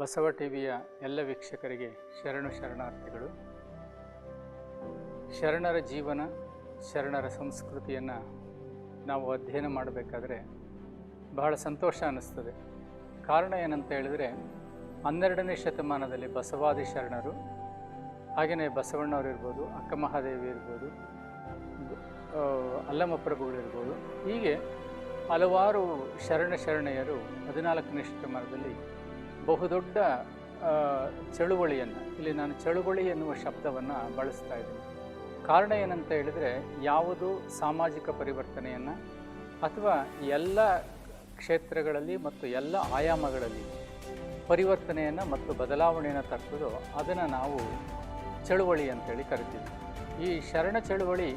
ಬಸವ ಟಿವಿಯ ಎಲ್ಲ ವೀಕ್ಷಕರಿಗೆ ಶರಣು ಶರಣಾರ್ಥಿಗಳು. ಶರಣರ ಜೀವನ, ಶರಣರ ಸಂಸ್ಕೃತಿಯನ್ನು ನಾವು ಅಧ್ಯಯನ ಮಾಡಬೇಕಾದ್ರೆ ಬಹಳ ಸಂತೋಷ ಅನ್ನಿಸ್ತದೆ. ಕಾರಣ ಏನಂತ ಹೇಳಿದರೆ, ಹನ್ನೆರಡನೇ ಶತಮಾನದಲ್ಲಿ ಬಸವಾದಿ ಶರಣರು ಹಾಗೆಯೇ ಬಸವಣ್ಣವರು ಇರ್ಬೋದು, ಅಕ್ಕ ಮಹಾದೇವಿ ಇರ್ಬೋದು ಅಲ್ಲಮ್ಮ ಹೀಗೆ ಹಲವಾರು ಶರಣ ಶರಣೆಯರು ಹದಿನಾಲ್ಕನೇ ಶತಮಾನದಲ್ಲಿ ಬಹುದೊಡ್ಡ ಚಳುವಳಿಯನ್ನು, ಇಲ್ಲಿ ನಾನು ಚಳುವಳಿ ಎನ್ನುವ ಶಬ್ದವನ್ನು ಬಳಸ್ತಾ ಇದ್ದೀನಿ. ಕಾರಣ ಏನಂತ ಹೇಳಿದರೆ, ಯಾವುದು ಸಾಮಾಜಿಕ ಪರಿವರ್ತನೆಯನ್ನು ಅಥವಾ ಎಲ್ಲ ಕ್ಷೇತ್ರಗಳಲ್ಲಿ ಮತ್ತು ಎಲ್ಲ ಆಯಾಮಗಳಲ್ಲಿ ಪರಿವರ್ತನೆಯನ್ನು ಮತ್ತು ಬದಲಾವಣೆಯನ್ನು ತರ್ತದೋ ಅದನ್ನು ನಾವು ಚಳುವಳಿ ಅಂತೇಳಿ ಕರಿತೀವಿ. ಈ ಶರಣ ಚಳುವಳಿ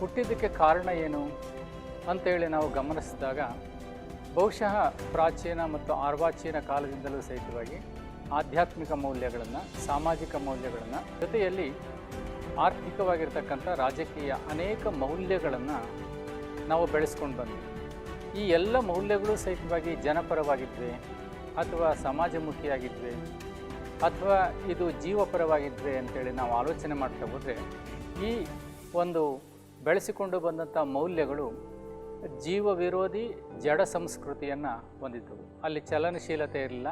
ಹುಟ್ಟಿದ್ದಕ್ಕೆ ಕಾರಣ ಏನು ಅಂತೇಳಿ ನಾವು ಗಮನಿಸಿದಾಗ ಬಹುಶಃ ಪ್ರಾಚೀನ ಮತ್ತು ಆರ್ವಾಚೀನ ಕಾಲದಿಂದಲೂ ಸಹಿತವಾಗಿ ಆಧ್ಯಾತ್ಮಿಕ ಮೌಲ್ಯಗಳನ್ನು, ಸಾಮಾಜಿಕ ಮೌಲ್ಯಗಳನ್ನು, ಜೊತೆಯಲ್ಲಿ ಆರ್ಥಿಕವಾಗಿರ್ತಕ್ಕಂಥ ರಾಜಕೀಯ ಅನೇಕ ಮೌಲ್ಯಗಳನ್ನು ನಾವು ಬೆಳೆಸ್ಕೊಂಡು ಬಂದ್ವಿ. ಈ ಎಲ್ಲ ಮೌಲ್ಯಗಳು ಸಹಿತವಾಗಿ ಜನಪರವಾಗಿದ್ವೆ ಅಥವಾ ಸಮಾಜಮುಖಿಯಾಗಿದ್ವೆ ಅಥವಾ ಇದು ಜೀವಪರವಾಗಿದ್ವೆ ಅಂತೇಳಿ ನಾವು ಆಲೋಚನೆ ಮಾಡ್ತಾ ಹೋದರೆ ಈ ಒಂದು ಬೆಳೆಸಿಕೊಂಡು ಬಂದಂಥ ಮೌಲ್ಯಗಳು ಜೀವ ವಿರೋಧಿ ಜಡ ಸಂಸ್ಕೃತಿಯನ್ನು ಹೊಂದಿದ್ದವು. ಅಲ್ಲಿ ಚಲನಶೀಲತೆ ಇರಲಿಲ್ಲ.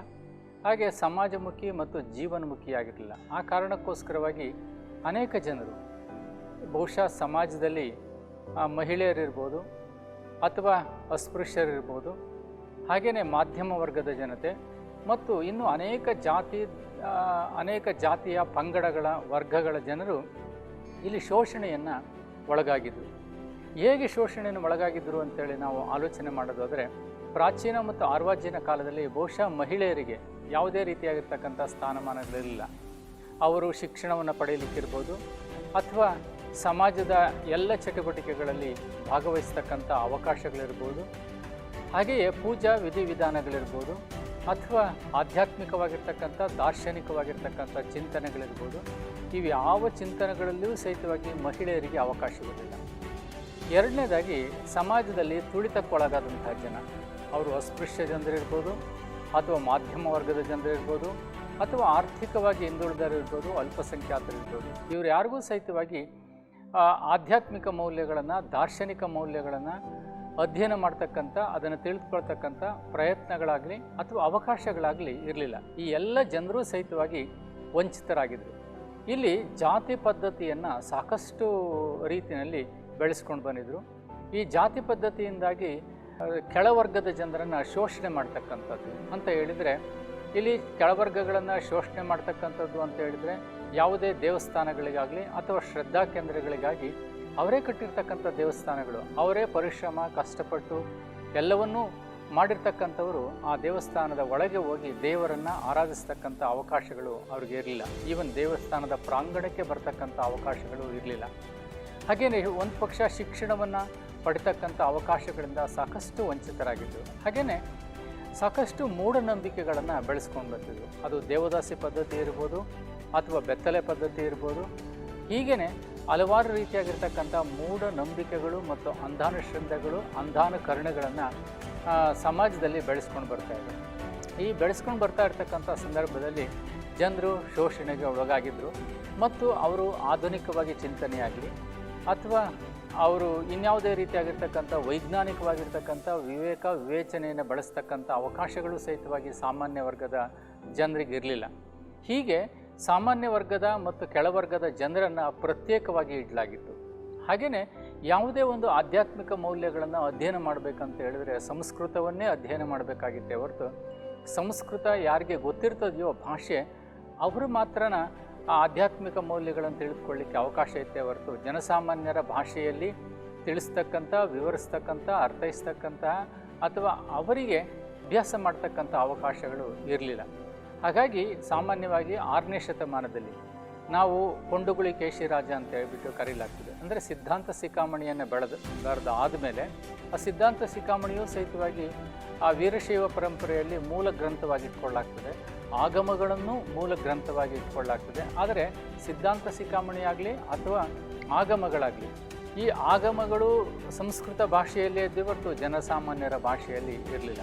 ಹಾಗೆ ಸಮಾಜಮುಖಿ ಮತ್ತು ಜೀವನ್ಮುಖಿಯಾಗಿರಲಿಲ್ಲ ಆ ಕಾರಣಕ್ಕೋಸ್ಕರವಾಗಿ ಅನೇಕ ಜನರು, ಬಹುಶಃ ಸಮಾಜದಲ್ಲಿ ಮಹಿಳೆಯರಿರ್ಬೋದು ಅಥವಾ ಅಸ್ಪೃಶ್ಯರಿರ್ಬೋದು ಹಾಗೆಯೇ ಮಾಧ್ಯಮ ವರ್ಗದ ಜನತೆ ಮತ್ತು ಇನ್ನು ಅನೇಕ ಜಾತಿ ಅನೇಕ ಜಾತಿಯ ಪಂಗಡಗಳ ವರ್ಗಗಳ ಜನರು ಇಲ್ಲಿ ಶೋಷಣೆಯನ್ನು ಒಳಗಾಗಿದ್ದರು. ಹೇಗೆ ಶೋಷಣೆಯನ್ನು ಒಳಗಾಗಿದ್ದರು ಅಂತೇಳಿ ನಾವು ಆಲೋಚನೆ ಮಾಡೋದಾದರೆ, ಪ್ರಾಚೀನ ಮತ್ತು ಆರ್ವಾಚೀನ ಕಾಲದಲ್ಲಿ ಬಹುಶಃ ಮಹಿಳೆಯರಿಗೆ ಯಾವುದೇ ರೀತಿಯಾಗಿರ್ತಕ್ಕಂಥ ಸ್ಥಾನಮಾನಗಳಿರಲಿಲ್ಲ. ಅವರು ಶಿಕ್ಷಣವನ್ನು ಪಡೆಯಲಿಕ್ಕಿರ್ಬೋದು, ಅಥವಾ ಸಮಾಜದ ಎಲ್ಲ ಚಟುವಟಿಕೆಗಳಲ್ಲಿ ಭಾಗವಹಿಸ್ತಕ್ಕಂಥ ಅವಕಾಶಗಳಿರ್ಬೋದು, ಹಾಗೆಯೇ ಪೂಜಾ ವಿಧಿವಿಧಾನಗಳಿರ್ಬೋದು, ಅಥವಾ ಆಧ್ಯಾತ್ಮಿಕವಾಗಿರ್ತಕ್ಕಂಥ, ದಾರ್ಶನಿಕವಾಗಿರ್ತಕ್ಕಂಥ ಚಿಂತನೆಗಳಿರ್ಬೋದು, ಇವು ಯಾವ ಚಿಂತನೆಗಳಲ್ಲಿಯೂ ಸಹಿತವಾಗಿ ಮಹಿಳೆಯರಿಗೆ ಅವಕಾಶವಿರಲಿಲ್ಲ ಎರಡನೇದಾಗಿ ಸಮಾಜದಲ್ಲಿ ತುಳಿತಕ್ಕೊಳಗಾದಂಥ ಜನ. ಅವರು ಅಸ್ಪೃಶ್ಯ ಜನರಿರ್ಬೋದು ಅಥವಾ ಮಾಧ್ಯಮ ವರ್ಗದ ಜನರಿರ್ಬೋದು ಅಥವಾ ಆರ್ಥಿಕವಾಗಿ ಹಿಂದುಳಿದರಿರ್ಬೋದು ಅಲ್ಪಸಂಖ್ಯಾತರಿರ್ಬೋದು ಇವರು ಯಾರಿಗೂ ಸಹಿತವಾಗಿ ಆಧ್ಯಾತ್ಮಿಕ ಮೌಲ್ಯಗಳನ್ನು, ದಾರ್ಶನಿಕ ಮೌಲ್ಯಗಳನ್ನು ಅಧ್ಯಯನ ಮಾಡ್ತಕ್ಕಂಥ, ಅದನ್ನು ತಿಳಿದುಕೊಳ್ತಕ್ಕಂಥ ಪ್ರಯತ್ನಗಳಾಗಲಿ ಅಥವಾ ಅವಕಾಶಗಳಾಗಲಿ ಇರಲಿಲ್ಲ. ಈ ಎಲ್ಲ ಜನರೂ ಸಹಿತವಾಗಿ ವಂಚಿತರಾಗಿದ್ದರು ಇಲ್ಲಿ ಜಾತಿ ಪದ್ಧತಿಯನ್ನು ಸಾಕಷ್ಟು ರೀತಿಯಲ್ಲಿ ಬೆಳೆಸ್ಕೊಂಡು ಬಂದಿದ್ದರು ಈ ಜಾತಿ ಪದ್ಧತಿಯಿಂದಾಗಿ ಕೆಳವರ್ಗದ ಜನರನ್ನು ಶೋಷಣೆ ಮಾಡ್ತಕ್ಕಂಥದ್ದು ಅಂತ ಹೇಳಿದರೆ, ಇಲ್ಲಿ ಕೆಳವರ್ಗಗಳನ್ನು ಶೋಷಣೆ ಮಾಡ್ತಕ್ಕಂಥದ್ದು ಅಂತ ಹೇಳಿದರೆ, ಯಾವುದೇ ದೇವಸ್ಥಾನಗಳಿಗಾಗಲಿ ಅಥವಾ ಶ್ರದ್ಧಾ ಕೇಂದ್ರಗಳಿಗಾಗಿ ಅವರೇ ಕಟ್ಟಿರ್ತಕ್ಕಂಥ ದೇವಸ್ಥಾನಗಳು, ಅವರೇ ಪರಿಶ್ರಮ, ಕಷ್ಟಪಟ್ಟು ಎಲ್ಲವನ್ನೂ ಮಾಡಿರ್ತಕ್ಕಂಥವರು ಆ ದೇವಸ್ಥಾನದ ಒಳಗೆ ಹೋಗಿ ದೇವರನ್ನು ಆರಾಧಿಸ್ತಕ್ಕಂಥ ಅವಕಾಶಗಳು ಅವ್ರಿಗೆ ಇರಲಿಲ್ಲ ಈವನ್ ದೇವಸ್ಥಾನದ ಪ್ರಾಂಗಣಕ್ಕೆ ಬರ್ತಕ್ಕಂಥ ಅವಕಾಶಗಳು ಇರಲಿಲ್ಲ. ಹಾಗೆಯೇ ಒಂದು ಪಕ್ಷ ಶಿಕ್ಷಣವನ್ನು ಪಡಿತಕ್ಕಂಥ ಅವಕಾಶಗಳಿಂದ ಸಾಕಷ್ಟು ವಂಚಿತರಾಗಿದ್ದರು. ಹಾಗೆಯೇ ಸಾಕಷ್ಟು ಮೂಢನಂಬಿಕೆಗಳನ್ನು ಬೆಳೆಸ್ಕೊಂಡು ಬರ್ತಿದ್ರು ಅದು ದೇವದಾಸಿ ಪದ್ಧತಿ ಇರ್ಬೋದು ಅಥವಾ ಬೆತ್ತಲೆ ಪದ್ಧತಿ ಇರ್ಬೋದು. ಹೀಗೇ ಹಲವಾರು ರೀತಿಯಾಗಿರ್ತಕ್ಕಂಥ ಮೂಢನಂಬಿಕೆಗಳು ಮತ್ತು ಅಂಧಾನುಶ್ರದ್ಧೆಗಳು, ಅಂಧಾನುಕರಣೆಗಳನ್ನು ಸಮಾಜದಲ್ಲಿ ಬೆಳೆಸ್ಕೊಂಡು ಬರ್ತಾ ಇದ್ದರು ಈ ಬೆಳೆಸ್ಕೊಂಡು ಬರ್ತಾ ಇರ್ತಕ್ಕಂಥ ಸಂದರ್ಭದಲ್ಲಿ ಜನರು ಶೋಷಣೆಗೆ ಒಳಗಾಗಿದ್ದರು ಮತ್ತು ಅವರು ಆಧುನಿಕವಾಗಿ ಚಿಂತನೆಯಾಗಲಿ ಅಥವಾ ಅವರು ಇನ್ಯಾವುದೇ ರೀತಿಯಾಗಿರ್ತಕ್ಕಂಥ ವೈಜ್ಞಾನಿಕವಾಗಿರ್ತಕ್ಕಂಥ ವಿವೇಕ ವಿವೇಚನೆಯನ್ನು ಬಳಸ್ತಕ್ಕಂಥ ಅವಕಾಶಗಳು ಸಹಿತವಾಗಿ ಸಾಮಾನ್ಯ ವರ್ಗದ ಜನರಿಗೆ ಇರಲಿಲ್ಲ. ಹೀಗೆ ಸಾಮಾನ್ಯ ವರ್ಗದ ಮತ್ತು ಕೆಳವರ್ಗದ ಜನರನ್ನು ಪ್ರತ್ಯೇಕವಾಗಿ ಇಡಲಾಗಿತ್ತು. ಹಾಗೆಯೇ ಯಾವುದೇ ಒಂದು ಆಧ್ಯಾತ್ಮಿಕ ಮೌಲ್ಯಗಳನ್ನು ಅಧ್ಯಯನ ಮಾಡಬೇಕಂತ ಹೇಳಿದ್ರೆ ಸಂಸ್ಕೃತವನ್ನೇ ಅಧ್ಯಯನ ಮಾಡಬೇಕಾಗಿತ್ತೆ ಹೊರತು ಸಂಸ್ಕೃತ ಯಾರಿಗೆ ಗೊತ್ತಿರ್ತದೆಯೋ ಭಾಷೆ, ಅವರು ಮಾತ್ರನ ಆ ಆಧ್ಯಾತ್ಮಿಕ ಮೌಲ್ಯಗಳನ್ನು ತಿಳಿದುಕೊಳ್ಳಿಕ್ಕೆ ಅವಕಾಶ ಐತೆ ಹೊರತು ಜನಸಾಮಾನ್ಯರ ಭಾಷೆಯಲ್ಲಿ ತಿಳಿಸ್ತಕ್ಕಂಥ, ವಿವರಿಸ್ತಕ್ಕಂಥ, ಅರ್ಥೈಸ್ತಕ್ಕಂತಹ ಅಥವಾ ಅವರಿಗೆ ಅಭ್ಯಾಸ ಮಾಡ್ತಕ್ಕಂಥ ಅವಕಾಶಗಳು ಇರಲಿಲ್ಲ. ಹಾಗಾಗಿ ಸಾಮಾನ್ಯವಾಗಿ ಆರನೇ ಶತಮಾನದಲ್ಲಿ ನಾವು ಕೊಂಡುಗುಳಿ ಕೇಶಿರಾಜ ಅಂತ ಹೇಳ್ಬಿಟ್ಟು ಕರೀಲಾಗ್ತದೆ. ಅಂದರೆ ಸಿದ್ಧಾಂತ ಸಿಕ್ಕಾಮಣಿಯನ್ನು ಬೆಳೆದು ಬೆಳೆದು ಆದಮೇಲೆ ಆ ಸಿದ್ಧಾಂತ ಸಿಕ್ಕಾಮಣಿಯೂ ಸಹಿತವಾಗಿ ಆ ವೀರಶೈವ ಪರಂಪರೆಯಲ್ಲಿ ಮೂಲ ಗ್ರಂಥವಾಗಿ ಇಟ್ಕೊಳ್ಳಾಗ್ತದೆ ಆಗಮಗಳನ್ನು ಮೂಲ ಗ್ರಂಥವಾಗಿ ಇಟ್ಕೊಳ್ಳಾಗ್ತದೆ ಆದರೆ ಸಿದ್ಧಾಂತ ಸಿಕ್ಕಾಮಣಿಯಾಗಲಿ ಅಥವಾ ಆಗಮಗಳಾಗಲಿ, ಈ ಆಗಮಗಳು ಸಂಸ್ಕೃತ ಭಾಷೆಯಲ್ಲೇ ಇದ್ದಿವತ್ತು ಜನಸಾಮಾನ್ಯರ ಭಾಷೆಯಲ್ಲಿ ಇರಲಿಲ್ಲ.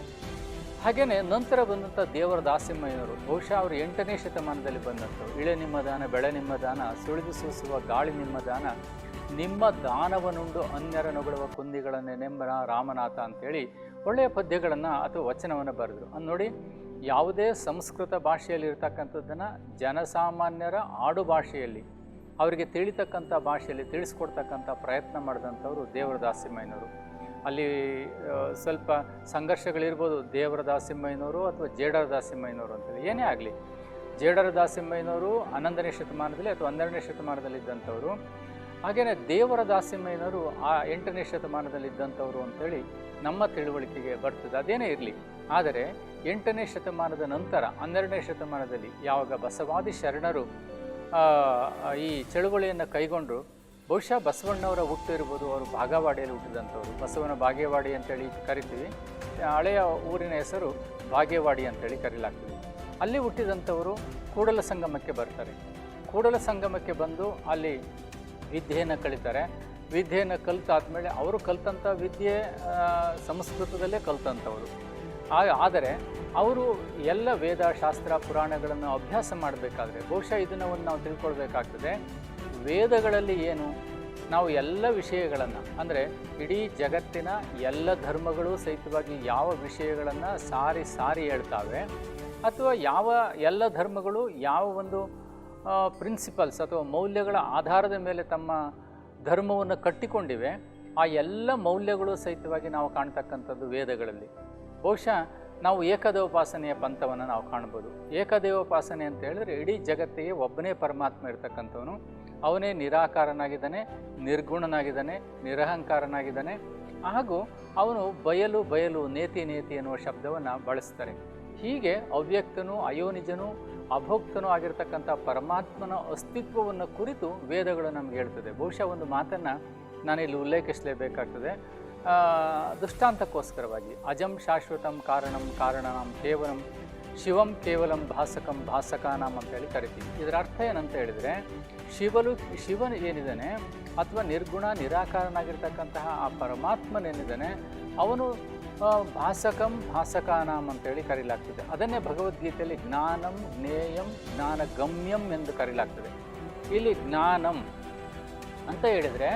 ಹಾಗೆಯೇ ನಂತರ ಬಂದಂಥ ದೇವರ ದಾಸಿಮಯ್ಯನವರು ಬಹುಶಃ ಅವರು ಎಂಟನೇ ಶತಮಾನದಲ್ಲಿ ಬಂದಂಥವ್ರು, ಇಳೆ ನಿಮ್ಮ ದಾನ, ಬೆಳೆ ನಿಮ್ಮ ದಾನ, ಸುಳಿದು ಸೂಸುವ ಗಾಳಿ ನಿಮ್ಮ ದಾನ, ನಿಮ್ಮ ದಾನವನುಂಡು ಅನ್ಯರ ನೊಗಳುವ ಕುಂದಿಗಳನ್ನೇ ನೆಂಬನ ರಾಮನಾಥ ಅಂತೇಳಿ ಒಳ್ಳೆಯ ಪದ್ಯಗಳನ್ನು ಅಥವಾ ವಚನವನ್ನು ಬರೆದರು. ಅದು ನೋಡಿ ಯಾವುದೇ ಸಂಸ್ಕೃತ ಭಾಷೆಯಲ್ಲಿ ಇರ್ತಕ್ಕಂಥದ್ದನ್ನು ಜನಸಾಮಾನ್ಯರ ಆಡು ಭಾಷೆಯಲ್ಲಿ, ಅವರಿಗೆ ತಿಳಿತಕ್ಕಂಥ ಭಾಷೆಯಲ್ಲಿ ತಿಳಿಸ್ಕೊಡ್ತಕ್ಕಂಥ ಪ್ರಯತ್ನ ಮಾಡಿದಂಥವ್ರು ದೇವರ ದಾಸಿಮಯ್ಯನವರು ಅಲ್ಲಿ ಸ್ವಲ್ಪ ಸಂಘರ್ಷಗಳಿರ್ಬೋದು ದೇವರ ದಾಸಿಮಯ್ಯನವರು ಅಥವಾ ಜೇಡರ ದಾಸಿಮಯ್ಯನವರು ಅಂತೇಳಿ, ಏನೇ ಆಗಲಿ. ಜೇಡರ ದಾಸಿಮಯ್ಯನವರು ಹನ್ನೊಂದನೇ ಶತಮಾನದಲ್ಲಿ ಅಥವಾ ಹನ್ನೆರಡನೇ ಶತಮಾನದಲ್ಲಿ ಇದ್ದಂಥವ್ರು ಹಾಗೆಯೇ ದೇವರ ದಾಸಿಮಯ್ಯನವರು ಆ ಎಂಟನೇ ಶತಮಾನದಲ್ಲಿ ಇದ್ದಂಥವ್ರು ಅಂತೇಳಿ ನಮ್ಮ ತಿಳುವಳಿಕೆಗೆ ಬರ್ತದೆ, ಅದೇನೇ ಇರಲಿ. ಆದರೆ ಎಂಟನೇ ಶತಮಾನದ ನಂತರ, ಹನ್ನೆರಡನೇ ಶತಮಾನದಲ್ಲಿ ಯಾವಾಗ ಬಸವಾದಿ ಶರಣರು ಈ ಚಳುವಳಿಯನ್ನು ಕೈಗೊಂಡು ಬಹುಶಃ ಬಸವಣ್ಣವರ ಹುಟ್ಟು ಇರ್ಬೋದು, ಅವರು ಭಾಗವಾಡಿಯಲ್ಲಿ ಹುಟ್ಟಿದಂಥವ್ರು. ಬಸವನ ಬಾಗೇವಾಡಿ ಅಂತೇಳಿ ಕರಿತೀವಿ. ಹಳೆಯ ಊರಿನ ಹೆಸರು ಬಾಗೇವಾಡಿ ಅಂತೇಳಿ ಕರೀಲಾಗ್ತದೆ. ಅಲ್ಲಿ ಹುಟ್ಟಿದಂಥವರು ಕೂಡಲ ಸಂಗಮಕ್ಕೆ ಬರ್ತಾರೆ. ಕೂಡಲ ಸಂಗಮಕ್ಕೆ ಬಂದು ಅಲ್ಲಿ ವಿದ್ಯೆಯನ್ನು ಕಲಿತಾರೆ. ವಿದ್ಯೆಯನ್ನು ಕಲಿತಾದ್ಮೇಲೆ ಅವರು ಕಲಿತಂಥ ವಿದ್ಯೆ ಸಂಸ್ಕೃತದಲ್ಲೇ ಕಲಿತಂಥವರು. ಆದರೆ ಅವರು ಎಲ್ಲ ವೇದ ಶಾಸ್ತ್ರ ಪುರಾಣಗಳನ್ನು ಅಭ್ಯಾಸ ಮಾಡಬೇಕಾದ್ರೆ, ಬಹುಶಃ ಇದನ್ನು ಒಂದು ನಾವು ತಿಳ್ಕೊಳ್ಬೇಕಾಗ್ತದೆ, ವೇದಗಳಲ್ಲಿ ಏನು? ನಾವು ಎಲ್ಲ ವಿಷಯಗಳನ್ನು, ಅಂದರೆ ಇಡೀ ಜಗತ್ತಿನ ಎಲ್ಲ ಧರ್ಮಗಳು ಸಹಿತವಾಗಿ ಯಾವ ವಿಷಯಗಳನ್ನು ಸಾರಿ ಸಾರಿ ಹೇಳ್ತಾವೆ, ಅಥವಾ ಯಾವ ಎಲ್ಲ ಧರ್ಮಗಳು ಯಾವ ಒಂದು ಪ್ರಿನ್ಸಿಪಲ್ಸ್ ಅಥವಾ ಮೌಲ್ಯಗಳ ಆಧಾರದ ಮೇಲೆ ತಮ್ಮ ಧರ್ಮವನ್ನು ಕಟ್ಟಿಕೊಂಡಿವೆ. ಆ ಎಲ್ಲ ಮೌಲ್ಯಗಳು ಸಹಿತವಾಗಿ ನಾವು ಕಾಣ್ತಕ್ಕಂಥದ್ದು ವೇದಗಳಲ್ಲಿ. ಬಹುಶಃ ನಾವು ಏಕದೇವೋಪಾಸನೆಯ ಪಂಥವನ್ನು ನಾವು ಕಾಣ್ಬೋದು. ಏಕದೇವೋಪಾಸನೆ ಅಂತ ಹೇಳಿದ್ರೆ ಇಡೀ ಜಗತ್ತಿಗೆ ಒಬ್ಬನೇ ಪರಮಾತ್ಮ ಇರ್ತಕ್ಕಂಥವನು. ಅವನೇ ನಿರಾಕಾರನಾಗಿದ್ದಾನೆ, ನಿರ್ಗುಣನಾಗಿದ್ದಾನೆ, ನಿರಹಂಕಾರನಾಗಿದ್ದಾನೆ. ಹಾಗೂ ಅವನು ಬಯಲು ಬಯಲು ನೇತಿ ನೇತಿ ಎನ್ನುವ ಶಬ್ದವನ್ನು ಬಳಸ್ತಾರೆ. ಹೀಗೆ ಅವ್ಯಕ್ತನು, ಅಯೋನಿಜನು, ಅಭೋಕ್ತನೂ ಆಗಿರ್ತಕ್ಕಂಥ ಪರಮಾತ್ಮನ ಅಸ್ತಿತ್ವವನ್ನು ಕುರಿತು ವೇದಗಳು ನಮ್ಗೆ ಹೇಳ್ತದೆ. ಬಹುಶಃ ಒಂದು ಮಾತನ್ನು ನಾನಿಲ್ಲಿ ಉಲ್ಲೇಖಿಸಲೇಬೇಕಾಗ್ತದೆ. ದೃಷ್ಟಾಂತಕ್ಕೋಸ್ಕರವಾಗಿ, ಅಜಂ ಶಾಶ್ವತಂ ಕಾರಣಂ ಕಾರಣಂ ಕೇವಲಂ ಶಿವಂ ಕೇವಲಂ ಭಾಸಕಂ ಭಾಸಕಾನಂ ಅಂತೇಳಿ ಕರಿತೀವಿ. ಇದರ ಅರ್ಥ ಏನಂತ ಹೇಳಿದರೆ, ಶಿವಲು, ಶಿವನ ಏನಿದ್ದಾನೆ, ಅಥವಾ ನಿರ್ಗುಣ, ನಿರಾಕಾರನಾಗಿರ್ತಕ್ಕಂತಹ ಆ ಪರಮಾತ್ಮನೇನಿದ್ದಾನೆ ಅವನು ಭಾಸಕಂ ಭಾಸಕಾನಾಂ ಅಂತೇಳಿ ಕರೀಲಾಗ್ತದೆ. ಅದನ್ನೇ ಭಗವದ್ಗೀತೆಯಲ್ಲಿ ಜ್ಞಾನಂ, ಜ್ಞೇಯಂ, ಜ್ಞಾನಗಮ್ಯಂ ಎಂದು ಕರೀಲಾಗ್ತದೆ. ಇಲ್ಲಿ ಜ್ಞಾನಂ ಅಂತ ಹೇಳಿದರೆ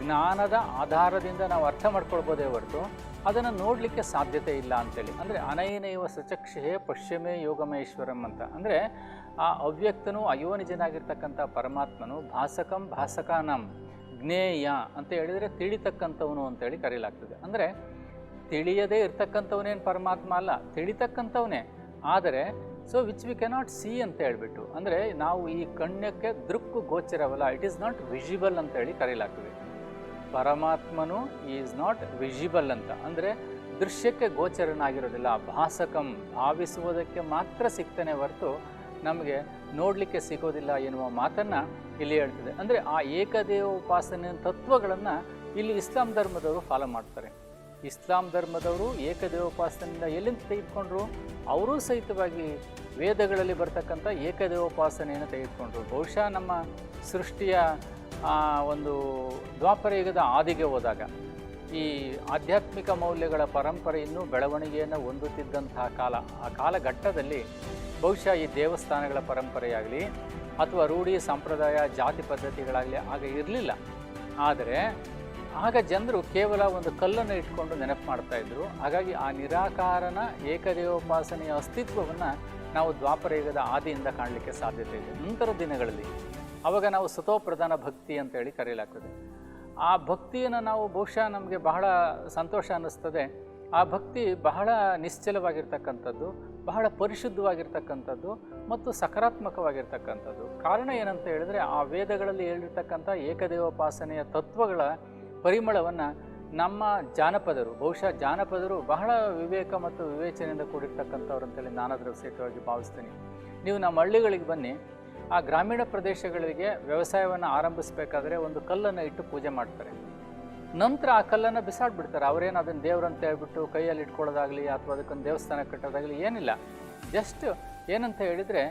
ಜ್ಞಾನದ ಆಧಾರದಿಂದ ನಾವು ಅರ್ಥ ಮಾಡ್ಕೊಳ್ಬೋದೇ ಹೊರತು ಅದನ್ನು ನೋಡಲಿಕ್ಕೆ ಸಾಧ್ಯತೆ ಇಲ್ಲ ಅಂತೇಳಿ. ಅಂದರೆ ಅನೈನೈವ ಸಚಕ್ಷೆ ಪಶ್ಚಿಮೇ ಯೋಗಮೇಶ್ವರಂ ಅಂತ. ಅಂದರೆ ಆ ಅವ್ಯಕ್ತನು ಅಯೋನಿಜನಾಗಿರ್ತಕ್ಕಂಥ ಪರಮಾತ್ಮನು ಭಾಸಕಂ ಭಾಸಕಾನಂ, ಜ್ಞೇಯ ಅಂತ ಹೇಳಿದರೆ ತಿಳಿತಕ್ಕಂಥವನು ಅಂತೇಳಿ ಕರೀಲಾಗ್ತದೆ. ಅಂದರೆ ತಿಳಿಯದೇ ಇರ್ತಕ್ಕಂಥವನೇನು ಪರಮಾತ್ಮ ಅಲ್ಲ, ತಿಳಿತಕ್ಕಂಥವನೇ. ಆದರೆ so which we cannot see ಅಂತ ಹೇಳ್ಬಿಟ್ಟು, ಅಂದರೆ ನಾವು ಈ ಕಣ್ಯಕ್ಕೆ ದೃಕ್ಕು ಗೋಚರವಲ್ಲ ಇಟ್ ಈಸ್ ನಾಟ್ ವಿಜಿಬಲ್ ಅಂತ ಹೇಳಿ ಕರೆಯಲಾಗ್ತದೆ ಪರಮಾತ್ಮನು ಈಸ್ ನಾಟ್ ವಿಜಿಬಲ್ ಅಂತ, ಅಂದರೆ ದೃಶ್ಯಕ್ಕೆ ಗೋಚರನಾಗಿರೋದಿಲ್ಲ, ಭಾಸಕಂ ಭಾವಿಸುವುದಕ್ಕೆ ಮಾತ್ರ ಸಿಗ್ತಾನೆ ಹೊರತು ನಮಗೆ ನೋಡಲಿಕ್ಕೆ ಸಿಗೋದಿಲ್ಲ ಎನ್ನುವ ಮಾತನ್ನು ಇಲ್ಲಿ ಹೇಳ್ತದೆ. ಅಂದರೆ ಆ ಏಕದೇವ ಉಪಾಸನೆ ತತ್ವಗಳನ್ನು ಇಲ್ಲಿ ಇಸ್ಲಾಂ ಧರ್ಮದವರು ಫಾಲೋ ಮಾಡ್ತಾರೆ. ಇಸ್ಲಾಂ ಧರ್ಮದವರು ಏಕದೇವೋಪಾಸನೆಯಿಂದ ಎಲ್ಲಿಂದ ತೆಗೆದುಕೊಂಡ್ರು? ಅವರೂ ಸಹಿತವಾಗಿ ವೇದಗಳಲ್ಲಿ ಬರ್ತಕ್ಕಂಥ ಏಕದೇವೋಪಾಸನೆಯನ್ನು ತೆಗೆದುಕೊಂಡ್ರು. ಬಹುಶಃ ನಮ್ಮ ಸೃಷ್ಟಿಯ ಒಂದು ದ್ವಾಪರ ಯುಗದ ಆದಿಗೆ ಹೋದಾಗ ಈ ಆಧ್ಯಾತ್ಮಿಕ ಮೌಲ್ಯಗಳ ಪರಂಪರೆ ಇನ್ನೂ ಬೆಳವಣಿಗೆಯನ್ನು ಹೊಂದುತ್ತಿದ್ದಂತಹ ಕಾಲ, ಆ ಕಾಲಘಟ್ಟದಲ್ಲಿ ಬಹುಶಃ ಈ ದೇವಸ್ಥಾನಗಳ ಪರಂಪರೆಯಾಗಲಿ ಅಥವಾ ರೂಢಿ ಸಂಪ್ರದಾಯ, ಜಾತಿ ಪದ್ಧತಿಗಳಾಗಲಿ ಆಗ ಇರಲಿಲ್ಲ. ಆದರೆ ಆಗ ಜನರು ಕೇವಲ ಒಂದು ಕಲ್ಲನ್ನು ಇಟ್ಕೊಂಡು ನೆನಪು ಮಾಡ್ತಾ ಇದ್ರು. ಹಾಗಾಗಿ ಆ ನಿರಾಕಾರನ ಏಕದೇವೋಪಾಸನೆಯ ಅಸ್ತಿತ್ವವನ್ನು ನಾವು ದ್ವಾಪರ ಯುಗದ ಆದಿಯಿಂದ ಕಾಣಲಿಕ್ಕೆ ಸಾಧ್ಯತೆ ಇದೆ. ನಂತರ ದಿನಗಳಲ್ಲಿ ಅವಾಗ ನಾವು ಸತೋಪ್ರಧಾನ ಭಕ್ತಿ ಅಂತೇಳಿ ಕರೆಯಲಾಗ್ತದೆ. ಆ ಭಕ್ತಿಯನ್ನು ನಾವು ಬಹುಶಃ ನಮಗೆ ಬಹಳ ಸಂತೋಷ ಅನ್ನಿಸ್ತದೆ. ಆ ಭಕ್ತಿ ಬಹಳ ನಿಶ್ಚಲವಾಗಿರ್ತಕ್ಕಂಥದ್ದು, ಬಹಳ ಪರಿಶುದ್ಧವಾಗಿರ್ತಕ್ಕಂಥದ್ದು ಮತ್ತು ಸಕಾರಾತ್ಮಕವಾಗಿರ್ತಕ್ಕಂಥದ್ದು. ಕಾರಣ ಏನಂತ ಹೇಳಿದ್ರೆ ಆ ವೇದಗಳಲ್ಲಿ ಹೇಳಿರ್ತಕ್ಕಂಥ ಏಕದೇವೋಪಾಸನೆಯ ತತ್ವಗಳ ಪರಿಮಳವನ್ನು ನಮ್ಮ ಜಾನಪದರು, ಬಹುಶಃ ಜಾನಪದರು ಬಹಳ ವಿವೇಕ ಮತ್ತು ವಿವೇಚನೆಯಿಂದ ಕೂಡಿರ್ತಕ್ಕಂಥವ್ರು ಅಂತೇಳಿ ನಾನಾದರೂ ಸಹಿತವಾಗಿ ಭಾವಿಸ್ತೀನಿ. ನೀವು ನಮ್ಮ ಹಳ್ಳಿಗಳಿಗೆ ಬನ್ನಿ, ಆ ಗ್ರಾಮೀಣ ಪ್ರದೇಶಗಳಿಗೆ ವ್ಯವಸಾಯವನ್ನು ಆರಂಭಿಸಬೇಕಾದ್ರೆ ಒಂದು ಕಲ್ಲನ್ನು ಇಟ್ಟು ಪೂಜೆ ಮಾಡ್ತಾರೆ. ನಂತರ ಆ ಕಲ್ಲನ್ನು ಬಿಸಾಡ್ಬಿಡ್ತಾರೆ. ಅವರೇನು ಅದನ್ನು ದೇವ್ರಂತ ಹೇಳ್ಬಿಟ್ಟು ಕೈಯಲ್ಲಿ ಇಟ್ಕೊಳ್ಳೋದಾಗಲಿ ಅಥವಾ ಅದಕ್ಕೊಂದು ದೇವಸ್ಥಾನ ಕಟ್ಟೋದಾಗಲಿ ಏನಿಲ್ಲ. ಜಸ್ಟ್ ಏನಂತ ಹೇಳಿದರೆ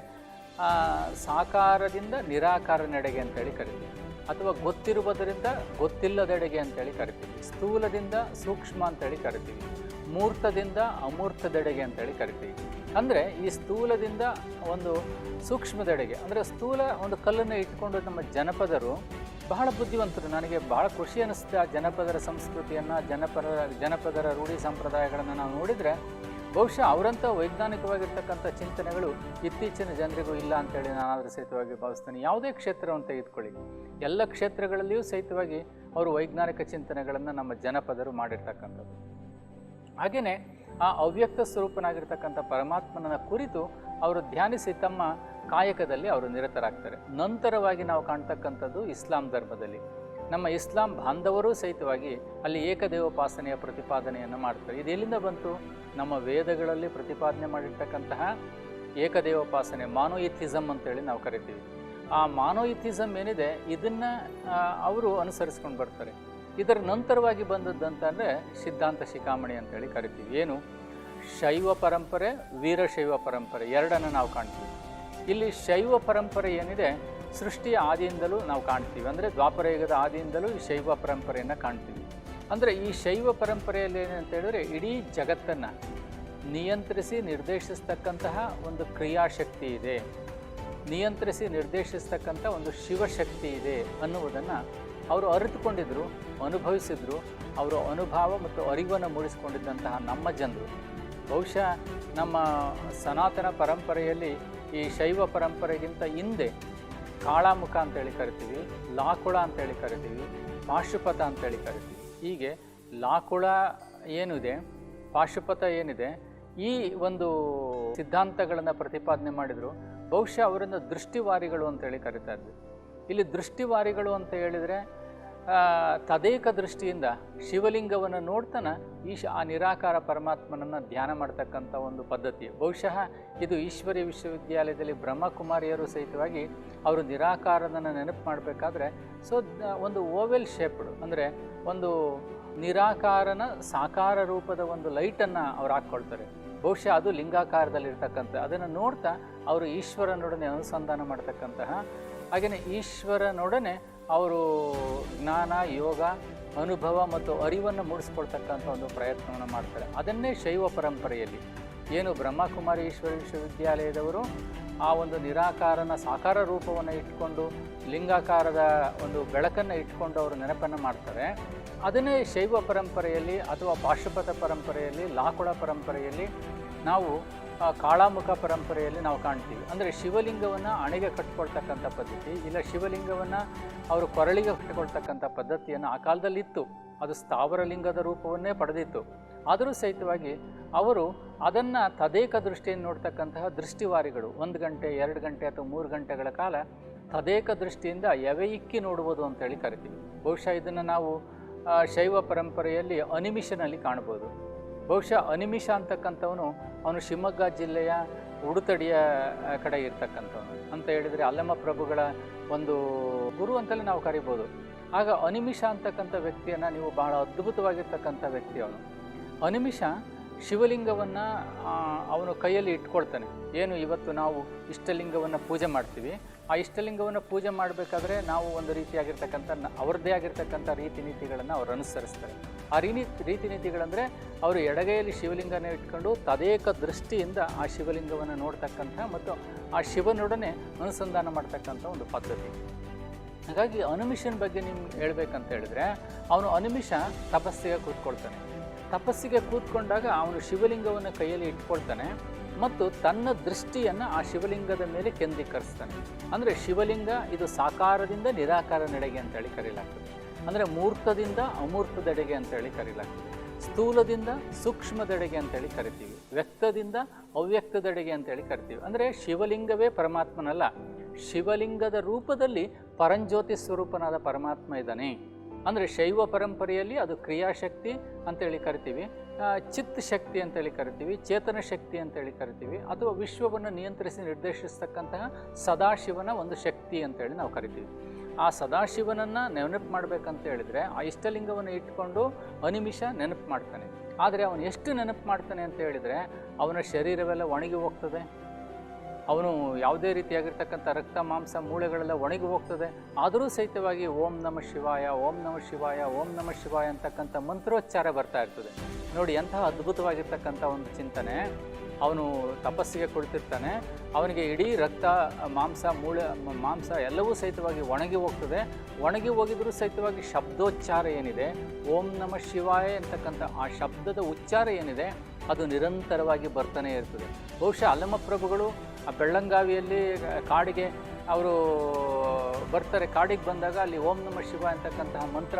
ಸಾಕಾರದಿಂದ ನಿರಾಕಾರ ನಡೆಗೆ ಅಂತೇಳಿ ಕರಿತೀವಿ. ಅಥವಾ ಗೊತ್ತಿರುವುದರಿಂದ ಗೊತ್ತಿಲ್ಲದೆಡೆಗೆ ಅಂತೇಳಿ ಕರಿತೀವಿ. ಸ್ಥೂಲದಿಂದ ಸೂಕ್ಷ್ಮ ಅಂತೇಳಿ ಕರಿತೀವಿ. ಮೂರ್ತದಿಂದ ಅಮೂರ್ತದೆಡೆಗೆ ಅಂತೇಳಿ ಕರಿತೀವಿ. ಅಂದರೆ ಈ ಸ್ಥೂಲದಿಂದ ಒಂದು ಸೂಕ್ಷ್ಮದೆಡೆಗೆ, ಅಂದರೆ ಸ್ಥೂಲ ಒಂದು ಕಲ್ಲನ್ನು ಇಟ್ಕೊಂಡು ನಮ್ಮ ಜನಪದರು ಬಹಳ ಬುದ್ಧಿವಂತರು. ನನಗೆ ಬಹಳ ಖುಷಿ ಅನ್ನಿಸುತ್ತೆ ಆ ಜನಪದರ ಸಂಸ್ಕೃತಿಯನ್ನು ಜನಪದ ಜನಪದರ ರೂಢಿ ಸಂಪ್ರದಾಯಗಳನ್ನು ನಾವು ನೋಡಿದರೆ ಬಹುಶಃ ಅವರಂಥ ವೈಜ್ಞಾನಿಕವಾಗಿರ್ತಕ್ಕಂಥ ಚಿಂತನೆಗಳು ಇತ್ತೀಚಿನ ಜನರಿಗೂ ಇಲ್ಲ ಅಂತೇಳಿ ನಾನಾದರೂ ಸಹಿತವಾಗಿ ಭಾವಿಸ್ತೇನೆ. ಯಾವುದೇ ಕ್ಷೇತ್ರವನ್ನು ತೆಗೆದುಕೊಳ್ಳಿ. ಎಲ್ಲ ಕ್ಷೇತ್ರಗಳಲ್ಲಿಯೂ ಸಹಿತವಾಗಿ ಅವರು ವೈಜ್ಞಾನಿಕ ಚಿಂತನೆಗಳನ್ನು ನಮ್ಮ ಜನಪದರು ಮಾಡಿರ್ತಕ್ಕಂಥದ್ದು. ಹಾಗೆಯೇ ಆ ಅವ್ಯಕ್ತ ಸ್ವರೂಪನಾಗಿರ್ತಕ್ಕಂಥ ಪರಮಾತ್ಮನ ಕುರಿತು ಅವರು ಧ್ಯಾನಿಸಿ ತಮ್ಮ ಕಾಯಕದಲ್ಲಿ ಅವರು ನಿರತರಾಗ್ತಾರೆ. ನಂತರವಾಗಿ ನಾವು ಕಾಣ್ತಕ್ಕಂಥದ್ದು ಇಸ್ಲಾಂ ಧರ್ಮದಲ್ಲಿ. ನಮ್ಮ ಇಸ್ಲಾಂ ಬಾಂಧವರೂ ಸಹಿತವಾಗಿ ಅಲ್ಲಿ ಏಕದೇವೋಪಾಸನೆಯ ಪ್ರತಿಪಾದನೆಯನ್ನು ಮಾಡ್ತಾರೆ. ಇದು ಎಲ್ಲಿಂದ ಬಂತು? ನಮ್ಮ ವೇದಗಳಲ್ಲಿ ಪ್ರತಿಪಾದನೆ ಮಾಡಿರ್ತಕ್ಕಂತಹ ಏಕದೇವೋಪಾಸನೆ ಮಾನೋಯಿಥಿಸಮ್ ಅಂತೇಳಿ ನಾವು ಕರಿತೀವಿ. ಆ ಮಾನೋಯಿಥಿಸಮ್ ಏನಿದೆ? ಇದನ್ನು ಅವರು ಅನುಸರಿಸ್ಕೊಂಡು ಬರ್ತಾರೆ. ಇದರ ನಂತರವಾಗಿ ಬಂದದ್ದಂತಂದರೆ ಸಿದ್ಧಾಂತ ಶಿಖಾಮಣಿ ಅಂತೇಳಿ ಕರಿತೀವಿ. ಏನು? ಶೈವ ಪರಂಪರೆ ವೀರಶೈವ ಪರಂಪರೆ ಎರಡನ್ನು ನಾವು ಕಾಣ್ತೀವಿ. ಇಲ್ಲಿ ಶೈವ ಪರಂಪರೆ ಏನಿದೆ? ಸೃಷ್ಟಿಯ ಆದಿಯಿಂದಲೂ ನಾವು ಕಾಣ್ತೀವಿ. ಅಂದರೆ ದ್ವಾಪರ ಯುಗದ ಆದಿಯಿಂದಲೂ ಈ ಶೈವ ಪರಂಪರೆಯನ್ನು ಕಾಣ್ತೀವಿ. ಅಂದರೆ ಈ ಶೈವ ಪರಂಪರೆಯಲ್ಲಿ ಏನಂತ ಹೇಳಿದ್ರೆ ಇಡೀ ಜಗತ್ತನ್ನು ನಿಯಂತ್ರಿಸಿ ನಿರ್ದೇಶಿಸ್ತಕ್ಕಂತಹ ಒಂದು ಕ್ರಿಯಾಶಕ್ತಿ ಇದೆ. ನಿಯಂತ್ರಿಸಿ ನಿರ್ದೇಶಿಸ್ತಕ್ಕಂಥ ಒಂದು ಶಿವಶಕ್ತಿ ಇದೆ ಅನ್ನುವುದನ್ನು ಅವರು ಅರಿತುಕೊಂಡಿದ್ರು, ಅನುಭವಿಸಿದ್ರು. ಅವರು ಅನುಭವ ಮತ್ತು ಅರಿವನ್ನು ಮೂಡಿಸಿಕೊಂಡಿದ್ದಂತಹ ನಮ್ಮ ಜನರು. ಬಹುಶಃ ನಮ್ಮ ಸನಾತನ ಪರಂಪರೆಯಲ್ಲಿ ಈ ಶೈವ ಪರಂಪರೆಗಿಂತ ಹಿಂದೆ ಕಾಳಾಮುಖ ಅಂತೇಳಿ ಕರಿತೀವಿ, ಲಾಕುಳ ಅಂತೇಳಿ ಕರಿತೀವಿ ಪಾಶುಪಥ ಅಂತೇಳಿ ಕರಿತೀವಿ. ಹೀಗೆ ಲಾಕುಳ ಏನಿದೆ ಪಾಶುಪಥ ಏನಿದೆ, ಈ ಒಂದು ಸಿದ್ಧಾಂತಗಳನ್ನು ಪ್ರತಿಪಾದನೆ ಮಾಡಿದರು. ಬಹುಶಃ ಅವರನ್ನು ದೃಷ್ಟಿವಾರಿಗಳು ಅಂತೇಳಿ ಕರಿತಾ ಇದ್ವಿ. ಇಲ್ಲಿ ದೃಷ್ಟಿವಾರಿಗಳು ಅಂತ ಹೇಳಿದರೆ ತದೇಕ ದೃಷ್ಟಿಯಿಂದ ಶಿವಲಿಂಗವನ್ನು ನೋಡ್ತಾನೆ ಈಶ ಆ ನಿರಾಕಾರ ಪರಮಾತ್ಮನನ್ನು ಧ್ಯಾನ ಮಾಡ್ತಕ್ಕಂಥ ಒಂದು ಪದ್ಧತಿ. ಬಹುಶಃ ಇದು ಈಶ್ವರಿ ವಿಶ್ವವಿದ್ಯಾಲಯದಲ್ಲಿ ಬ್ರಹ್ಮಕುಮಾರಿಯರು ಸಹಿತವಾಗಿ ಅವರು ನಿರಾಕಾರದನ್ನು ನೆನಪು ಮಾಡಬೇಕಾದ್ರೆ ಸೊ ಒಂದು ಓವೆಲ್ ಶೇಪ್ಡ್ ಅಂದರೆ ಒಂದು ನಿರಾಕಾರನ ಸಾಕಾರ ರೂಪದ ಒಂದು ಲೈಟನ್ನು ಅವ್ರು ಹಾಕ್ಕೊಳ್ತಾರೆ. ಬಹುಶಃ ಅದು ಲಿಂಗಾಕಾರದಲ್ಲಿರ್ತಕ್ಕಂಥ ಅದನ್ನು ನೋಡ್ತಾ ಅವರು ಈಶ್ವರನೊಡನೆ ಅನುಸಂಧಾನ ಮಾಡ್ತಕ್ಕಂತಹ. ಹಾಗೆಯೇ ಈಶ್ವರನೊಡನೆ ಅವರು ಜ್ಞಾನ, ಯೋಗ, ಅನುಭವ ಮತ್ತು ಅರಿವನ್ನು ಮೂಡಿಸ್ಕೊಳ್ತಕ್ಕಂಥ ಒಂದು ಪ್ರಯತ್ನವನ್ನು ಮಾಡ್ತಾರೆ. ಅದನ್ನೇ ಶೈವ ಪರಂಪರೆಯಲ್ಲಿ. ಏನು ಬ್ರಹ್ಮಕುಮಾರಿ ಈಶ್ವರ ವಿಶ್ವವಿದ್ಯಾಲಯದವರು ಆ ಒಂದು ನಿರಾಕಾರನ ಸಾಕಾರ ರೂಪವನ್ನು ಇಟ್ಕೊಂಡು, ಲಿಂಗಾಕಾರದ ಒಂದು ಬೆಳಕನ್ನು ಇಟ್ಕೊಂಡು ಅವರು ನೆನಪನ್ನು ಮಾಡ್ತಾರೆ. ಅದನ್ನೇ ಶೈವ ಪರಂಪರೆಯಲ್ಲಿ ಅಥವಾ ಪಾಶುಪತ ಪರಂಪರೆಯಲ್ಲಿ, ಲಾಕುಳ ಪರಂಪರೆಯಲ್ಲಿ ನಾವು ಕಾಳಾಮುಖ ಪರಂಪರೆಯಲ್ಲಿ ನಾವು ಕಾಣ್ತೀವಿ. ಅಂದರೆ ಶಿವಲಿಂಗವನ್ನು ಅಣೆಗೆ ಕಟ್ಕೊಳ್ತಕ್ಕಂಥ ಪದ್ಧತಿ, ಇಲ್ಲ ಶಿವಲಿಂಗವನ್ನು ಅವರು ಕೊರಳಿಗೆ ಕಟ್ಟಿಕೊಳ್ತಕ್ಕಂಥ ಪದ್ಧತಿಯನ್ನು ಆ ಕಾಲದಲ್ಲಿ ಇತ್ತು ಅದು ಸ್ಥಾವರಲಿಂಗದ ರೂಪವನ್ನೇ ಪಡೆದಿತ್ತು. ಆದರೂ ಸಹಿತವಾಗಿ ಅವರು ಅದನ್ನು ತದೇಕ ದೃಷ್ಟಿಯನ್ನು ನೋಡ್ತಕ್ಕಂತಹ ದೃಷ್ಟಿವಾರಿಗಳು, ಒಂದು ಗಂಟೆ, ಎರಡು ಗಂಟೆ ಅಥವಾ ಮೂರು ಗಂಟೆಗಳ ಕಾಲ ತದೇಕ ದೃಷ್ಟಿಯಿಂದ ಎವೆ ಇಕ್ಕಿ ನೋಡುವುದು ಅಂತೇಳಿ ಕರಿತೀವಿ. ಬಹುಶಃ ಇದನ್ನು ನಾವು ಶೈವ ಪರಂಪರೆಯಲ್ಲಿ ಅನಿಮಿಷನಲ್ಲಿ ಕಾಣ್ಬೋದು. ಬಹುಶಃ ಅನಿಮಿಷ ಅಂತಕ್ಕಂಥವನು ಅವನು ಶಿವಮೊಗ್ಗ ಜಿಲ್ಲೆಯ ಉಡುತಡಿಯ ಕಡೆ ಇರ್ತಕ್ಕಂಥವನು. ಅಂತ ಹೇಳಿದರೆ ಅಲ್ಲಮ್ಮ ಪ್ರಭುಗಳ ಒಂದು ಗುರು ಅಂತಲೇ ನಾವು ಕರಿಬೋದು. ಆಗ ಅನಿಮಿಷ ಅಂತಕ್ಕಂಥ ವ್ಯಕ್ತಿಯನ್ನು ನೀವು ಬಹಳ ಅದ್ಭುತವಾಗಿರ್ತಕ್ಕಂಥ ವ್ಯಕ್ತಿ ಅವನು. ಅನಿಮಿಷ ಶಿವಲಿಂಗವನ್ನು ಅವನು ಕೈಯಲ್ಲಿ ಇಟ್ಕೊಳ್ತಾನೆ. ಏನು ಇವತ್ತು ನಾವು ಇಷ್ಟಲಿಂಗವನ್ನು ಪೂಜೆ ಮಾಡ್ತೀವಿ. ಆ ಇಷ್ಟಲಿಂಗವನ್ನು ಪೂಜೆ ಮಾಡಬೇಕಾದ್ರೆ ನಾವು ಒಂದು ರೀತಿಯಾಗಿರ್ತಕ್ಕಂಥ ಅವ್ರದ್ದೇ ಆಗಿರ್ತಕ್ಕಂಥ ರೀತಿ ನೀತಿಗಳನ್ನು ಅವರು ಅನುಸರಿಸ್ತಾರೆ. ಆ ರೀತಿ ರೀತಿ ನೀತಿಗಳಂದರೆ ಅವರು ಎಡಗೈಯಲ್ಲಿ ಶಿವಲಿಂಗನ ಇಟ್ಕೊಂಡು ತದೇಕ ದೃಷ್ಟಿಯಿಂದ ಆ ಶಿವಲಿಂಗವನ್ನು ನೋಡ್ತಕ್ಕಂಥ ಮತ್ತು ಆ ಶಿವನೊಡನೆ ಅನುಸಂಧಾನ ಮಾಡ್ತಕ್ಕಂಥ ಒಂದು ಪದ್ಧತಿ. ಹಾಗಾಗಿ ಅನುಮಿಷನ್ ಬಗ್ಗೆ ನಿಮ್ಗೆ ಹೇಳ್ಬೇಕಂತ ಹೇಳಿದ್ರೆ, ಅವನು ಅನುಮಿಷ ತಪಸ್ಸಿಗೆ ಕೂತ್ಕೊಳ್ತಾನೆ. ತಪಸ್ಸಿಗೆ ಕೂತ್ಕೊಂಡಾಗ ಅವನು ಶಿವಲಿಂಗವನ್ನು ಕೈಯಲ್ಲಿ ಇಟ್ಕೊಳ್ತಾನೆ ಮತ್ತು ತನ್ನ ದೃಷ್ಟಿಯನ್ನು ಆ ಶಿವಲಿಂಗದ ಮೇಲೆ ಕೇಂದ್ರೀಕರಿಸ್ತಾನೆ. ಅಂದರೆ ಶಿವಲಿಂಗ ಇದು ಸಾಕಾರದಿಂದ ನಿರಾಕಾರ ನಡೆಗೆ ಅಂತೇಳಿ ಕರೀಲಾಗ್ತದೆ. ಅಂದರೆ ಮೂರ್ತದಿಂದ ಅಮೂರ್ತದೆಡೆಗೆ ಅಂತೇಳಿ ಕರೀಲಾಗ್ತದೆ. ಸ್ಥೂಲದಿಂದ ಸೂಕ್ಷ್ಮದೆಡೆಗೆ ಅಂತೇಳಿ ಕರಿತೀವಿ. ವ್ಯಕ್ತದಿಂದ ಅವ್ಯಕ್ತದೆಡೆಗೆ ಅಂತೇಳಿ ಕರಿತೀವಿ. ಅಂದರೆ ಶಿವಲಿಂಗವೇ ಪರಮಾತ್ಮನಲ್ಲ. ಶಿವಲಿಂಗದ ರೂಪದಲ್ಲಿ ಪರಂಜ್ಯೋತಿ ಸ್ವರೂಪನಾದ ಪರಮಾತ್ಮ ಇದ್ದಾನೆ. ಅಂದರೆ ಶೈವ ಪರಂಪರೆಯಲ್ಲಿ ಅದು ಕ್ರಿಯಾಶಕ್ತಿ ಅಂತೇಳಿ ಕರಿತೀವಿ. ಚಿತ್ತ ಚಿತ್ ಶಕ್ತಿ ಅಂತೇಳಿ ಕರಿತೀವಿ, ಚೇತನ ಶಕ್ತಿ ಅಂತೇಳಿ ಕರಿತೀವಿ, ಅಥವಾ ವಿಶ್ವವನ್ನು ನಿಯಂತ್ರಿಸಿ ನಿರ್ದೇಶಿಸ್ತಕ್ಕಂತಹ ಸದಾಶಿವನ ಒಂದು ಶಕ್ತಿ ಅಂತೇಳಿ ನಾವು ಕರಿತೀವಿ. ಆ ಸದಾಶಿವನನ್ನು ನೆನಪು ಮಾಡಬೇಕಂತ ಹೇಳಿದರೆ ಆ ಇಷ್ಟಲಿಂಗವನ್ನು ಇಟ್ಕೊಂಡು ಅನಿಮಿಷ ನೆನಪು ಮಾಡ್ತಾನೆ. ಆದರೆ ಅವನು ಎಷ್ಟು ನೆನಪು ಮಾಡ್ತಾನೆ ಅಂತ ಹೇಳಿದರೆ ಅವನ ಶರೀರವೆಲ್ಲ ಒಣಗಿ ಹೋಗ್ತದೆ. ಅವನು ಯಾವುದೇ ರೀತಿಯಾಗಿರ್ತಕ್ಕಂಥ ರಕ್ತ, ಮಾಂಸ, ಮೂಳೆಗಳೆಲ್ಲ ಒಣಗಿ ಹೋಗ್ತದೆ. ಆದರೂ ಸಹಿತವಾಗಿ ಓಂ ನಮ ಶಿವಾಯ, ಓಂ ನಮ ಶಿವಾಯ, ಓಂ ನಮ ಶಿವಾಯ ಅಂತಕ್ಕಂಥ ಮಂತ್ರೋಚ್ಚಾರ ಬರ್ತಾ ಇರ್ತದೆ. ನೋಡಿ, ಎಂತಹ ಅದ್ಭುತವಾಗಿರ್ತಕ್ಕಂಥ ಒಂದು ಚಿಂತನೆ. ಅವನು ತಪಸ್ಸಿಗೆ ಕುಳಿತಿರ್ತಾನೆ. ಅವನಿಗೆ ಇಡೀ ರಕ್ತ, ಮಾಂಸ, ಮೂಳೆ, ಮಾಂಸ ಎಲ್ಲವೂ ಸಹಿತವಾಗಿ ಒಣಗಿ ಹೋಗ್ತದೆ. ಒಣಗಿ ಹೋಗಿದ್ರೂ ಸಹಿತವಾಗಿ ಶಬ್ದೋಚ್ಚಾರ ಏನಿದೆ? ಓಂ ನಮ ಶಿವಾಯ ಅಂತಕ್ಕಂಥ ಆ ಶಬ್ದದ ಉಚ್ಚಾರ ಏನಿದೆ? ಅದು ನಿರಂತರವಾಗಿ ಬರ್ತಾನೆ ಇರ್ತದೆ. ಬಹುಶಃ ಅಲ್ಲಮಪ್ರಭುಗಳು ಆ ಬೆಳ್ಳಂಗಾವಿಯಲ್ಲಿ, ಕಾಡಿಗೆ ಅವರು ಬರ್ತಾರೆ. ಕಾಡಿಗೆ ಬಂದಾಗ ಅಲ್ಲಿ ಓಂ ನಮ ಶಿವ ಅಂತಕ್ಕಂತಹ ಮಂತ್ರ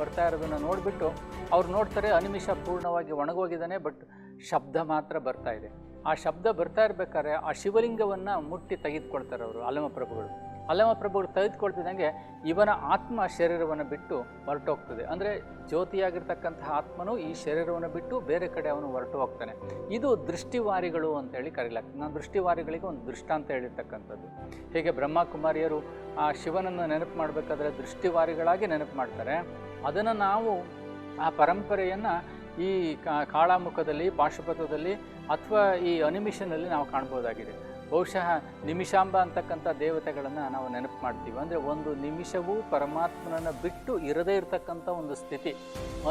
ಬರ್ತಾ ಇರೋದನ್ನು ನೋಡಿಬಿಟ್ಟು ಅವ್ರು ನೋಡ್ತಾರೆ, ಅನಿಮಿಷ ಪೂರ್ಣವಾಗಿ ಒಣಗೋಗಿದ್ದಾನೆ, ಬಟ್ ಶಬ್ದ ಮಾತ್ರ ಬರ್ತಾ ಇದೆ. ಆ ಶಬ್ದ ಬರ್ತಾ ಇರಬೇಕಾದ್ರೆ ಆ ಶಿವಲಿಂಗವನ್ನು ಮುಟ್ಟಿ ತೆಗೆದುಕೊಳ್ತಾರೆ ಅವರು ಅಲ್ಲಮಪ್ರಭುಗಳು ಅಲ್ಲಮಪ್ರಭುಗಳು ತೆಗೆದುಕೊಳ್ತಿದ್ದಂಗೆ ಇವನ ಆತ್ಮ ಶರೀರವನ್ನು ಬಿಟ್ಟು ಹೊರಟೋಗ್ತದೆ. ಅಂದರೆ ಜ್ಯೋತಿಯಾಗಿರ್ತಕ್ಕಂತಹ ಆತ್ಮನು ಈ ಶರೀರವನ್ನು ಬಿಟ್ಟು ಬೇರೆ ಕಡೆ ಅವನು ಹೊರಟು ಹೋಗ್ತಾನೆ ಇದು ದೃಷ್ಟಿವಾರಿಗಳು ಅಂತ ಹೇಳಿ ಕರೀಲಾಗ್ತದೆ ನಾನು ದೃಷ್ಟಿವಾರಿಗಳಿಗೆ ಒಂದು ದೃಷ್ಟಾಂತ ಹೇಳಿರ್ತಕ್ಕಂಥದ್ದು. ಹೇಗೆ ಬ್ರಹ್ಮಕುಮಾರಿಯರು ಆ ಶಿವನನ್ನು ನೆನಪು ಮಾಡಬೇಕಾದ್ರೆ ದೃಷ್ಟಿವಾರಿಗಳಾಗಿ ನೆನಪು ಮಾಡ್ತಾರೆ. ಅದನ್ನು ನಾವು ಆ ಪರಂಪರೆಯನ್ನು ಈ ಕಾಳಾಮುಖದಲ್ಲಿ ಪಾಶುಪಥದಲ್ಲಿ ಅಥವಾ ಈ ಅನಿಮಿಷನಲ್ಲಿ ನಾವು ಕಾಣ್ಬೋದಾಗಿದೆ. ಬಹುಶಃ ನಿಮಿಷಾಂಬ ಅಂತಕ್ಕಂಥ ದೇವತೆಗಳನ್ನು ನಾವು ನೆನಪು ಮಾಡ್ತೀವಿ. ಅಂದರೆ ಒಂದು ನಿಮಿಷವೂ ಪರಮಾತ್ಮನನ್ನು ಬಿಟ್ಟು ಇರದೇ ಇರತಕ್ಕಂಥ ಒಂದು ಸ್ಥಿತಿ.